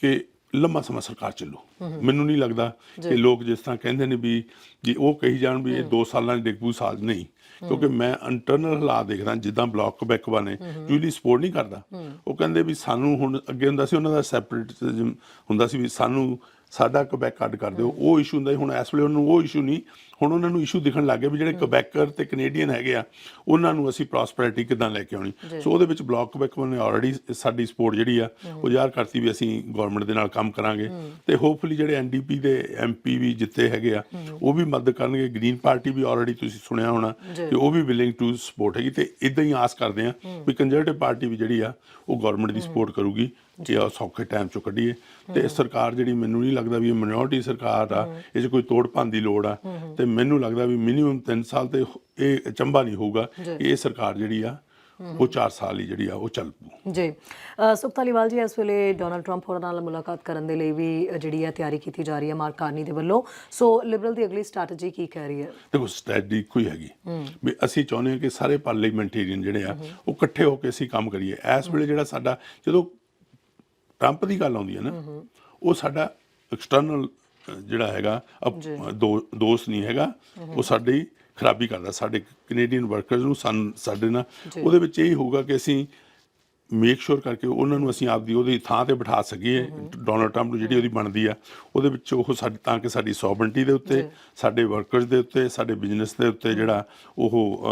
ਕਿ ਲੰਮਾ ਸਮਾਂ ਸਰਕਾਰ ਚੱਲੂ। ਮੈਨੂੰ ਨਹੀਂ ਲੱਗਦਾ ਕਿ ਲੋਕ ਜਿਸ ਤਰ੍ਹਾਂ ਕਹਿੰਦੇ ਨੇ ਵੀ ਜੇ ਉਹ ਕਹੀ ਜਾਣ ਵੀ ਇਹ 2 ਸਾਲਾਂ ਦੀ ਡਿਗਬੂ ਸਾਲ ਨਹੀਂ ਕਿਉਂਕਿ ਮੈਂ ਇੰਟਰਨਲ ਹਾਲਾਤ ਦੇਖਦਾ ਜਿੱਦਾਂ ਬਲਾਕ ਕਬੈਕਵਾ ਨੇ ਜੂਲੀ ਸਪੋਰਟ ਨਹੀਂ ਕਰਦਾ। ਉਹ ਕਹਿੰਦੇ ਵੀ ਸਾਨੂੰ ਹੁਣ ਅੱਗੇ ਹੁੰਦਾ ਸੀ ਉਹਨਾਂ ਦਾ ਸੈਪਰੇਟਿਜ਼ਮ ਹੁੰਦਾ ਸੀ ਵੀ ਸਾਨੂੰ ਸਾਡਾ ਕਬੈਕ ਕੱਢ ਕਰ ਦਿਓ। ਉਹ ਇਸ਼ੂ ਹੁੰਦਾ ਸੀ ਹੁਣ ਇਸ ਵੇਲੇ ਉਹਨੂੰ ਉਹ ਇਸ਼ੂ ਨਹੀਂ। ਹੁਣ ਉਹਨਾਂ ਨੂੰ ਇਸ਼ੂ ਦਿਖਣ ਲੱਗ ਗਿਆ ਵੀ ਜਿਹੜੇ ਕਬੈਕਰ ਤੇ ਕੈਨੇਡੀਅਨ ਹੈਗੇ ਆ ਉਹਨਾਂ ਨੂੰ ਅਸੀਂ ਪ੍ਰੋਸਪੈਰਿਟੀ ਕਿਦਾਂ ਲੈ ਕੇ ਆਉਣੀ? ਸੋ ਉਹਦੇ ਵਿੱਚ ਬਲਾਕ ਕਬੈਕ ਨੇ ਆਲਰੇਡੀ ਸਾਡੀ ਸਪੋਰਟ ਜਿਹੜੀ ਆ ਉਹ ਜ਼ਾਹਰ ਕਰਤੀ ਵੀ ਅਸੀਂ ਗਵਰਨਮੈਂਟ ਦੇ ਨਾਲ ਕੰਮ ਕਰਾਂਗੇ। ਤੇ ਹੋਪਫੁਲੀ ਜਿਹੜੇ ਐਨਡੀਪੀ ਦੇ ਐਮਪੀ ਵੀ ਜਿੱਤੇ ਹੈਗੇ ਆ ਉਹ ਵੀ ਮਦਦ ਕਰਨਗੇ। ਗ੍ਰੀਨ ਪਾਰਟੀ ਵੀ ਆਲਰੇਡੀ ਤੁਸੀਂ ਸੁਣਿਆ ਹੋਣਾ ਕਿ ਉਹ ਵੀ ਵਿਲਿੰਗ ਟੂ ਸਪੋਰਟ ਹੈਗੀ। ਤੇ ਇਦਾਂ ਹੀ ਆਸ ਕਰਦੇ ਆ ਵੀ ਕੰਜ਼ਰਵੇਟਿਵ ਪਾਰਟੀ ਵੀ ਜਿਹੜੀ ਆ ਉਹ ਗਵਰਨਮੈਂਟ ਦੀ ਸਪੋਰਟ ਕਰੂਗੀ। ਕਿ ਆ ਸੌਖੇ ਟਾਈਮ ਚੋਂ ਕੱਢੀਏ ਤੇ ਇਹ ਸਰਕਾਰ ਜਿਹੜੀ ਮੈਨੂੰ ਨਹੀਂ ਲੱਗਦਾ ਵੀ ਇਹ ਮਿਨੋਰਟੀ ਸਰਕਾਰ ਆ ਇਹ 'ਚ ਕੋਈ ਤੋੜ ਭੰਨ ਦੀ ਲੋੜ ਆ। ਤੇ ਮੈਨੂੰ ਲੱਗਦਾ ਵੀ ਮਿਨੀਮਮ 3 ਸਾਲ ਤੇ ਇਹ ਚੰਬਾ ਨਹੀਂ ਹੋਊਗਾ। ਕਿ ਇਹ ਸਰਕਾਰ ਜਿਹੜੀ ਆ ਉਹ 4 ਸਾਲ ਹੀ ਜਿਹੜੀ ਆ ਉਹ ਚੱਲ ਪੂ
ਜੀ। ਅ, ਸੁਖ ਧਾਲੀਵਾਲ ਜੀ ਇਸ ਵੇਲੇ ਡੋਨਲਡ ਟਰੰਪ ਹੋਰਾਂ ਨਾਲ ਮੁਲਾਕਾਤ ਕਰਨ ਦੇ ਲਈ ਵੀ ਜਿਹੜੀ ਹੈ ਤਿਆਰੀ ਕੀਤੀ ਜਾ ਰਹੀ ਹੈ ਮਾਰਕ ਕਾਰਨੀ ਦੇ ਵੱਲੋਂ। ਸੋ ਲਿਬਰਲ ਦੀ ਅਗਲੀ ਸਟ੍ਰੈਟਜੀ ਕੀ ਕਹਿ ਰਹੀ ਹੈ?
ਦੇਖੋ ਸਟ੍ਰੈਟਜੀ ਕੋਈ ਹੈਗੀ। ਵੀ ਅਸੀਂ ਚਾਹੁੰਦੇ ਹਾਂ ਕਿ ਸਾਰੇ ਪਾਰਲੀਮੈਂਟੇਰੀਅਨ ਜਿਹੜੇ ਆ ਉਹ ਇਕੱਠੇ ਹੋ ਕੇ ਅਸੀਂ ਕੰਮ ਕਰੀਏ। ਇਸ ਵੇਲੇ ਜਿਹੜਾ ਸਾਡਾ ਜਦੋਂ ਟਰੰਪ ਦੀ ਗੱਲ ਆਉਂਦੀ ਹੈ ਨਾ ਉਹ ਸਾਡਾ ਐਕਸਟਰਨਲ ਜਿਹੜਾ ਹੈਗਾ ਦੋ- ਦੋਸਤ ਨਹੀਂ ਹੈਗਾ ਉਹ ਸਾਡੀ ਖਰਾਬੀ ਕਰਦਾ ਸਾਡੇ ਕੈਨੇਡੀਅਨ ਵਰਕਰਸ ਨੂੰ ਸਾਡੇ ਨਾਲ। ਉਹਦੇ ਵਿੱਚ ਇਹ ਹੋਊਗਾ ਕਿ ਅਸੀਂ ਮੇਕ ਸ਼ੋਰ ਕਰਕੇ ਉਹਨਾਂ ਨੂੰ ਅਸੀਂ ਆਪਦੀ ਉਹਦੀ ਥਾਂ ਤੇ ਬਿਠਾ ਸਕੀਏ ਡੋਨਲਡ ਟਰੰਪ ਨੂੰ ਜਿਹੜੀ ਉਹਦੀ ਬਣਦੀ ਆ ਉਹਦੇ ਵਿੱਚ ਉਹ ਸਾਡੀ ਤਾਂ ਕਿ ਸਾਡੀ ਸੋਵਰਨਟੀ ਦੇ ਉੱਤੇ ਸਾਡੇ ਵਰਕਰਸ ਦੇ ਉੱਤੇ ਸਾਡੇ ਬਿਜ਼ਨਸ ਦੇ ਉੱਤੇ ਜਿਹੜਾ ਉਹ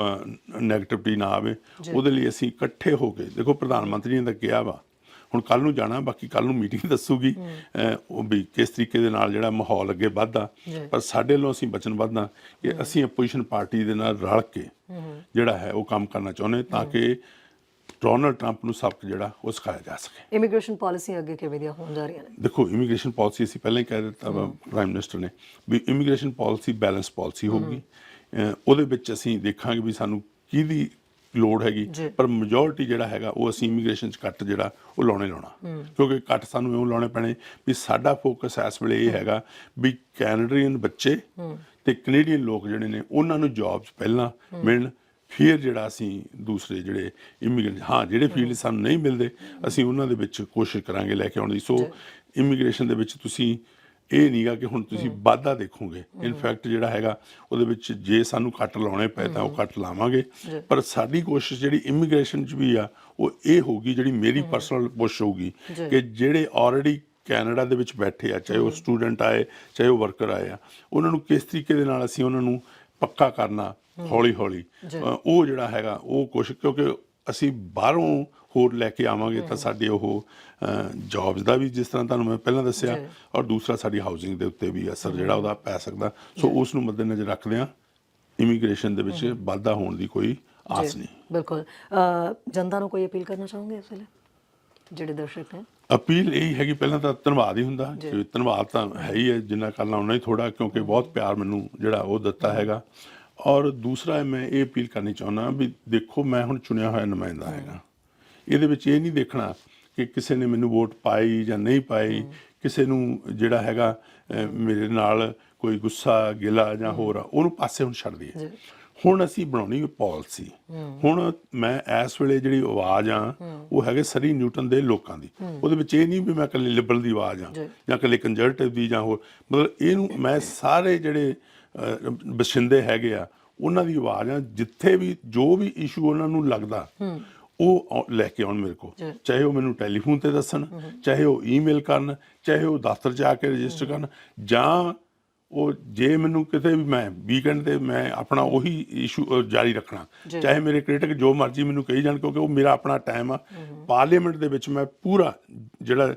ਨੈਗੇਟਿਵਿਟੀ ਨਾ ਆਵੇ ਉਹਦੇ ਲਈ ਅਸੀਂ ਇਕੱਠੇ ਹੋ ਕੇ ਦੇਖੋ ਪ੍ਰਧਾਨ ਮੰਤਰੀ ਨੇ ਤਾਂ ਕਿਹਾ ਵਾ ਹੁਣ ਕੱਲ ਨੂੰ ਜਾਣਾ ਬਾਕੀ ਕੱਲ ਨੂੰ ਮੀਟਿੰਗ ਦੱਸੂਗੀ। ਉਹ ਵੀ ਕਿਸ ਤਰੀਕੇ ਦੇ ਨਾਲ ਜਿਹੜਾ ਮਾਹੌਲ ਅੱਗੇ ਵੱਧਦਾ। ਪਰ ਸਾਡੇ ਵੱਲੋਂ ਅਸੀਂ ਵਚਨਬੱਧ ਹਾਂ ਕਿ ਅਸੀਂ ਆਪੋਜੀਸ਼ਨ ਪਾਰਟੀ ਦੇ ਨਾਲ ਰਲ ਕੇ ਜਿਹੜਾ ਹੈ ਉਹ ਕੰਮ ਕਰਨਾ ਚਾਹੁੰਦੇ ਤਾਂ ਕਿ ਡੋਨਲਡ ਟਰੰਪ ਨੂੰ ਸਬਕ ਜਿਹੜਾ ਉਹ ਸਿਖਾਇਆ ਜਾ ਸਕੇ।
ਇਮੀਗ੍ਰੇਸ਼ਨ ਪਾਲਿਸੀ ਅੱਗੇ ਕਿਵੇਂ ਦੀਆਂ ਹੋਣ ਜਾ ਰਹੀਆਂ ਨੇ?
ਦੇਖੋ ਇਮੀਗ੍ਰੇਸ਼ਨ ਪਾਲਿਸੀ ਅਸੀਂ ਪਹਿਲਾਂ ਹੀ ਕਹਿ ਦਿੱਤਾ ਵਾ ਪ੍ਰਾਈਮ ਮਿਨਿਸਟਰ ਨੇ ਵੀ ਇਮੀਗ੍ਰੇਸ਼ਨ ਪਾਲਿਸੀ ਬੈਲੈਂਸ ਪਾਲਿਸੀ ਹੋਊਗੀ। ਉਹਦੇ ਵਿੱਚ ਅਸੀਂ ਦੇਖਾਂਗੇ ਵੀ ਸਾਨੂੰ ਕਿਹਦੀ ਲੋੜ ਹੈਗੀ। ਪਰ ਮੈਜੋਰਿਟੀ ਜਿਹੜਾ ਹੈਗਾ ਉਹ ਅਸੀਂ ਇਮੀਗ੍ਰੇਸ਼ਨ ਚ ਕੱਟ ਜਿਹੜਾ ਉਹ ਲਾਉਣੇ ਲਾਉਣਾ। ਕਿਉਂਕਿ ਕੱਟ ਸਾਨੂੰ ਇਉਂ ਲਾਉਣੇ ਪੈਣੇ ਵੀ ਸਾਡਾ ਫੋਕਸ ਇਸ ਵੇਲੇ ਇਹ ਹੈਗਾ ਵੀ ਕੈਨੇਡੀਅਨ ਬੱਚੇ ਤੇ ਕੈਨੇਡੀਅਨ ਲੋਕ ਜਿਹੜੇ ਨੇ ਉਹਨਾਂ ਨੂੰ ਜੌਬਸ ਪਹਿਲਾਂ ਮਿਲਣ ਫਿਰ ਜਿਹੜਾ ਅਸੀਂ ਦੂਸਰੇ ਜਿਹੜੇ ਇਮੀਗ੍ਰੇਟ ਹਾਂ ਜਿਹੜੇ ਫੀਲਡ ਸਾਨੂੰ ਨਹੀਂ ਮਿਲਦੇ ਅਸੀਂ ਉਹਨਾਂ ਦੇ ਵਿੱਚ ਕੋਸ਼ਿਸ਼ ਕਰਾਂਗੇ ਲੈ ਕੇ ਆਉਣ ਦੀ। ਸੋ ਇਮੀਗ੍ਰੇਸ਼ਨ ਦੇ ਵਿੱਚ ਤੁਸੀਂ ਇਹ ਨਹੀਂਗਾ ਕਿ ਹੁਣ ਤੁਸੀਂ ਵਾਧਾ ਦੇਖੋਗੇ। ਇਨਫੈਕਟ ਜਿਹੜਾ ਹੈਗਾ ਉਹਦੇ ਵਿੱਚ ਜੇ ਸਾਨੂੰ ਕੱਟ ਲਾਉਣੇ ਪਏ ਤਾਂ ਉਹ ਕੱਟ ਲਾਵਾਂਗੇ। ਪਰ ਸਾਡੀ ਕੋਸ਼ਿਸ਼ ਜਿਹੜੀ ਇਮੀਗ੍ਰੇਸ਼ਨ 'ਚ ਵੀ ਆ ਉਹ ਇਹ ਹੋਊਗੀ ਜਿਹੜੀ ਮੇਰੀ ਪਰਸਨਲ ਪੁਸ਼ ਹੋਊਗੀ ਕਿ ਜਿਹੜੇ ਆਲਰੇਡੀ ਕੈਨੇਡਾ ਦੇ ਵਿੱਚ ਬੈਠੇ ਆ ਚਾਹੇ ਉਹ ਸਟੂਡੈਂਟ ਆਏ ਚਾਹੇ ਉਹ ਵਰਕਰ ਆਏ ਆ ਉਹਨਾਂ ਨੂੰ ਕਿਸ ਤਰੀਕੇ ਦੇ ਨਾਲ ਅਸੀਂ ਉਹਨਾਂ ਨੂੰ ਪੱਕਾ ਕਰਨਾ ਹੌਲੀ ਹੌਲੀ ਉਹ ਜਿਹੜਾ ਹੈਗਾ ਉਹ ਕੁਛ ਕਿਉਂਕਿ ਅਸੀਂ ਬਾਹਰੋਂ ਹੋਰ ਲੈ ਕੇ ਆਵਾਂਗੇ ਤਾਂ ਸਾਡੇ ਉਹ ਜੌਬਸ ਦਾ ਵੀ ਜਿਸ ਤਰ੍ਹਾਂ ਤੁਹਾਨੂੰ ਮੈਂ ਪਹਿਲਾਂ ਦੱਸਿਆ। ਔਰ ਦੂਸਰਾ ਸਾਡੀ ਹਾਊਸਿੰਗ ਦੇ ਉੱਤੇ ਵੀ ਅਸਰ ਜਿਹੜਾ ਉਹਦਾ ਪੈ ਸਕਦਾ। ਸੋ ਉਸ ਨੂੰ ਮੱਦੇਨਜ਼ਰ ਰੱਖਦੇ ਆ ਇਮੀਗ੍ਰੇਸ਼ਨ ਦੇ ਵਿੱਚ ਵਾਧਾ ਹੋਣ ਦੀ ਕੋਈ ਆਸ ਨਹੀਂ।
ਬਿਲਕੁਲ। ਜਨਤਾ ਨੂੰ ਕੋਈ ਅਪੀਲ ਕਰਨਾ ਚਾਹੋਗੇ ਇਸ ਵੇਲੇ? ਜਿਹੜੇ ਦਰਸ਼ਕ ਨੇ?
ਅਪੀਲ ਇਹ ਹੈਗੀ ਪਹਿਲਾਂ ਤਾਂ ਧੰਨਵਾਦ ਹੀ ਹੁੰਦਾ। ਧੰਨਵਾਦ ਤਾਂ ਹੈ ਹੀ ਹੈ ਜਿੰਨਾ ਕਰਨਾ ਉਹਨਾਂ ਹੀ ਥੋੜਾ ਕਿਉਂਕਿ ਬਹੁਤ ਪਿਆਰ ਮੈਨੂੰ ਜਿਹੜਾ ਉਹ ਦਿੱਤਾ ਹੈਗਾ। ਔਰ ਦੂਸਰਾ ਮੈਂ ਇਹ ਅਪੀਲ ਕਰਨੀ ਚਾਹੁੰਦਾ ਵੀ ਦੇਖੋ ਮੈਂ ਹੁਣ ਚੁਣਿਆ ਹੋਇਆ ਨੁਮਾਇੰਦਾ ਹੈਗਾ। ਇਹਦੇ ਵਿੱਚ ਇਹ ਨਹੀਂ ਦੇਖਣਾ ਕਿ ਕਿਸੇ ਨੇ ਮੈਨੂੰ ਵੋਟ ਪਾਈ ਜਾਂ ਨਹੀਂ ਪਾਈ ਕਿਸੇ ਨੂੰ ਜਿਹੜਾ ਹੈਗਾ ਮੇਰੇ ਨਾਲ ਕੋਈ ਗੁੱਸਾ ਗਿਲਾ ਜਾਂ ਹੋਰ ਆ, ਉਹਨੂੰ ਪਾਸੇ ਹੁਣ ਛੱਡ ਦਈਏ। ਹੁਣ ਅਸੀਂ ਬਣਾਉਣੀ ਪਾਲਿਸੀ। ਹੁਣ ਮੈਂ ਇਸ ਵੇਲੇ ਜਿਹੜੀ ਆਵਾਜ਼ ਆ ਉਹ ਹੈਗੇ ਸਰੀ ਨਿਊਟਨ ਦੇ ਲੋਕਾਂ ਦੀ। ਉਹਦੇ ਵਿੱਚ ਇਹ ਨਹੀਂ ਵੀ ਮੈਂ ਇਕੱਲੇ ਲਿਬਰਲ ਦੀ ਆਵਾਜ਼ ਆ
ਜੀ।
ਇਕੱਲੇ ਕੰਜ਼ਰਵੇਟਿਵ ਦੀ ਜਾਂ ਹੋਰ। ਮਤਲਬ ਇਹਨੂੰ ਮੈਂ ਸਾਰੇ ਜਿਹੜੇ ਬਸ਼ਿੰਦੇ ਹੈਗੇ ਆ ਉਹਨਾਂ ਦੀ ਆਵਾਜ਼ ਆ ਜਿੱਥੇ ਵੀ ਜੋ ਵੀ ਇਸ਼ੂ ਉਹਨਾਂ ਨੂੰ ਲੱਗਦਾ ਉਹ ਲੈ ਕੇ ਆਉਣ ਮੇਰੇ ਕੋਲ। ਚਾਹੇ ਉਹ ਮੈਨੂੰ ਟੈਲੀਫੋਨ ਤੇ ਦੱਸਣ ਚਾਹੇ ਉਹ ਈਮੇਲ ਕਰਨ ਚਾਹੇ ਉਹ ਦਫ਼ਤਰ ਜਾ ਕੇ ਰਜਿਸਟਰ ਕਰਨ ਜਾਂ ਉਹ ਜੇ ਮੈਨੂੰ ਕਿਤੇ ਵੀ ਮੈਂ ਵੀਕਐਂਡ ਤੇ ਮੈਂ ਆਪਣਾ ਉਹੀ ਇਸ਼ੂ ਜਾਰੀ ਰੱਖਣਾ। ਚਾਹੇ ਮੇਰੇ ਕ੍ਰਿਟਿਕ ਜੋ ਮਰਜ਼ੀ ਮੈਨੂੰ ਕਹੀ ਜਾਣ ਕਿਉਂਕਿ ਉਹ ਮੇਰਾ ਆਪਣਾ ਟਾਈਮ ਆ। ਪਾਰਲੀਮੈਂਟ ਦੇ ਵਿੱਚ ਮੈਂ ਪੂਰਾ ਜਿਹੜਾ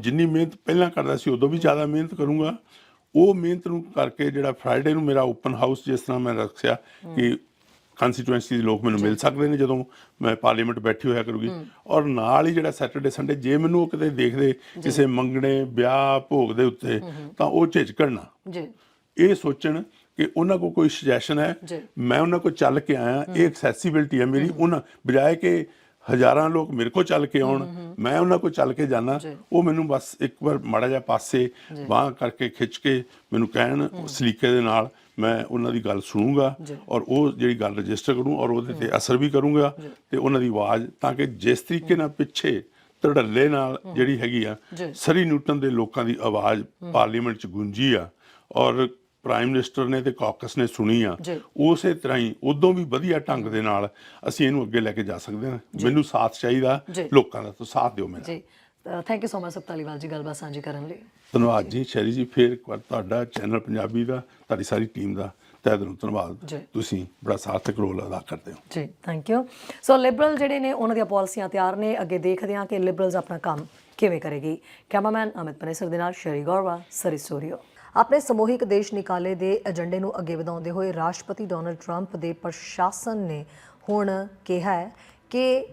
ਜਿੰਨੀ ਮਿਹਨਤ ਪਹਿਲਾਂ ਕਰਦਾ ਸੀ ਉਦੋਂ ਵੀ ਜ਼ਿਆਦਾ ਮਿਹਨਤ ਕਰੂੰਗਾ। ਉਹ ਮਿਹਨਤ ਨੂੰ ਕਰਕੇ ਜਿਹੜਾ ਫਰਾਈਡੇ ਨੂੰ ਮੇਰਾ ਓਪਨ ਹਾਊਸ ਜਿਸ ਤਰ੍ਹਾਂ ਮੈਂ ਰੱਖਿਆ ਕਿ ਕੰਸਟੀਟੂਐਂਸੀ ਦੇ ਲੋਕ ਮੈਨੂੰ ਮਿਲ ਸਕਦੇ ਨੇ ਜਦੋਂ ਮੈਂ ਪਾਰਲੀਮੈਂਟ ਬੈਠੀ ਹੋਇਆ ਕਰੂਗੀ। ਔਰ ਨਾਲ ਹੀ ਜਿਹੜਾ ਸੈਟਰਡੇ ਸੰਡੇ ਜੇ ਮੈਨੂੰ ਉਹ ਕਿਤੇ ਦੇਖਦੇ ਕਿਸੇ ਮੰਗਣੇ ਵਿਆਹ ਭੋਗ ਦੇ ਉੱਤੇ ਤਾਂ ਉਹ ਝਿਜਕਣ ਨਾ।
ਜੀ।
ਇਹ ਸੋਚਣ ਕਿ ਉਹਨਾਂ ਕੋਲ ਕੋਈ ਸੁਜੈਸ਼ਨ ਹੈ। ਮੈਂ ਉਹਨਾਂ ਕੋਲ ਚੱਲ ਕੇ ਆਇਆ। ਇਹ ਐਕਸੈਸਿਬਿਲਟੀ ਹੈ ਮੇਰੀ। ਉਹਨਾਂ ਬਜਾਏ ਕਿ ਹਜ਼ਾਰਾਂ ਲੋਕ ਮੇਰੇ ਕੋਲ ਚੱਲ ਕੇ ਆਉਣ ਮੈਂ ਉਹਨਾਂ ਕੋਲ ਚੱਲ ਕੇ ਜਾਣਾ
ਜੀ।
ਉਹ ਮੈਨੂੰ ਬਸ ਇੱਕ ਵਾਰ ਮਾੜਾ ਜਿਹਾ ਪਾਸੇ ਬਾਹ ਕਰਕੇ ਖਿੱਚ ਕੇ ਮੈਨੂੰ ਕਹਿਣ ਸਲੀਕੇ ਦੇ ਨਾਲ ਮੈਂ ਉਹਨਾਂ ਦੀ ਗੱਲ ਸੁਣੂੰਗਾ
ਜੀ।
ਔਰ ਉਹ ਜਿਹੜੀ ਗੱਲ ਰਜਿਸਟਰ ਕਰੂੰ ਔਰ ਉਹਦੇ ਤੇ ਅਸਰ ਵੀ ਕਰੂੰਗਾ ਤੇ ਉਹਨਾਂ ਦੀ ਆਵਾਜ਼ ਤਾਂ ਕਿ ਜਿਸ ਤਰੀਕੇ ਨਾਲ ਪਿੱਛੇ ਧੜੱਲੇ ਨਾਲ ਜਿਹੜੀ ਹੈਗੀ ਆ
ਜੀ।
ਸਰੀ ਨਿਊਟਨ ਦੇ ਲੋਕਾਂ ਦੀ ਆਵਾਜ਼ ਪਾਰਲੀਮੈਂਟ 'ਚ ਗੂੰਜੀ ਆ ਔਰ ਪ੍ਰਾਈਮ ਮਿਨਿਸਟਰ ਨੇ ਤੇ ਕਾਕਸ ਨੇ ਸੁਣੀ ਆ। ਉਸੇ ਤਰ੍ਹਾਂ ਹੀ ਉਦੋਂ ਵੀ ਵਧੀਆ ਢੰਗ ਦੇ ਨਾਲ ਅਸੀਂ ਇਹਨੂੰ ਅੱਗੇ ਲੈ ਕੇ ਜਾ ਸਕਦੇ ਹਾਂ। ਮੈਨੂੰ ਸਾਥ ਚਾਹੀਦਾ। ਲੋਕਾਂ ਦਾ ਤਾਂ ਸਾਥ ਦਿਓ ਮੇਰਾ।
ਜੀ। Thank you so much Saptaliwal ji ਗੱਲਬਾਤ ਸਾਂਝੀ ਕਰਨ ਲਈ।
ਧੰਨਵਾਦ ਜੀ। ਸ਼ੈਰੀ ਜੀ ਫੇਰ ਇੱਕ ਵਾਰ ਤੁਹਾਡਾ ਚੈਨਲ ਪੰਜਾਬੀ ਦਾ ਤੁਹਾਡੀ ਸਾਰੀ ਟੀਮ ਦਾ ਤਹਿ ਦਿਲੋਂ ਧੰਨਵਾਦ। ਤੁਸੀਂ ਬੜਾ ਸਾਰਥਕ ਰੋਲ ਅਦਾ ਕਰਦੇ ਹੋ।
ਜੀ ਥੈਂਕ ਯੂ ਸੋ ਲਿਬਰਲ ਜਿਹੜੇ ਨੇ ਉਹਨਾਂ ਦੀਆਂ ਪਾਲਿਸੀਆਂ ਤਿਆਰ ਨੇ। ਅੱਗੇ ਦੇਖਦੇ ਹਾਂ ਕਿ ਲਿਬਰਲਸ ਆਪਣਾ ਕੰਮ ਕਿਵੇਂ ਕਰੇਗੀ। ਕੈਮਰਾਮੈਨ ਅਮਿਤ ਪਨੇਸਰ ਦੇ ਨਾਲ ਸ਼ਰੀ ਗੌਰਵਾ ਸਰੀ ਆਪਣੇ ਸਮੂਹਿਕ ਦੇਸ਼ ਨਿਕਾਲੇ ਦੇ ਏਜੰਡੇ ਨੂੰ ਅੱਗੇ ਵਧਾਉਂਦੇ ਹੋਏ ਰਾਸ਼ਟਰਪਤੀ ਡੋਨਲਡ ਟਰੰਪ ਦੇ ਪ੍ਰਸ਼ਾਸਨ ਨੇ ਹੁਣ ਕਿਹਾ ਹੈ ਕਿ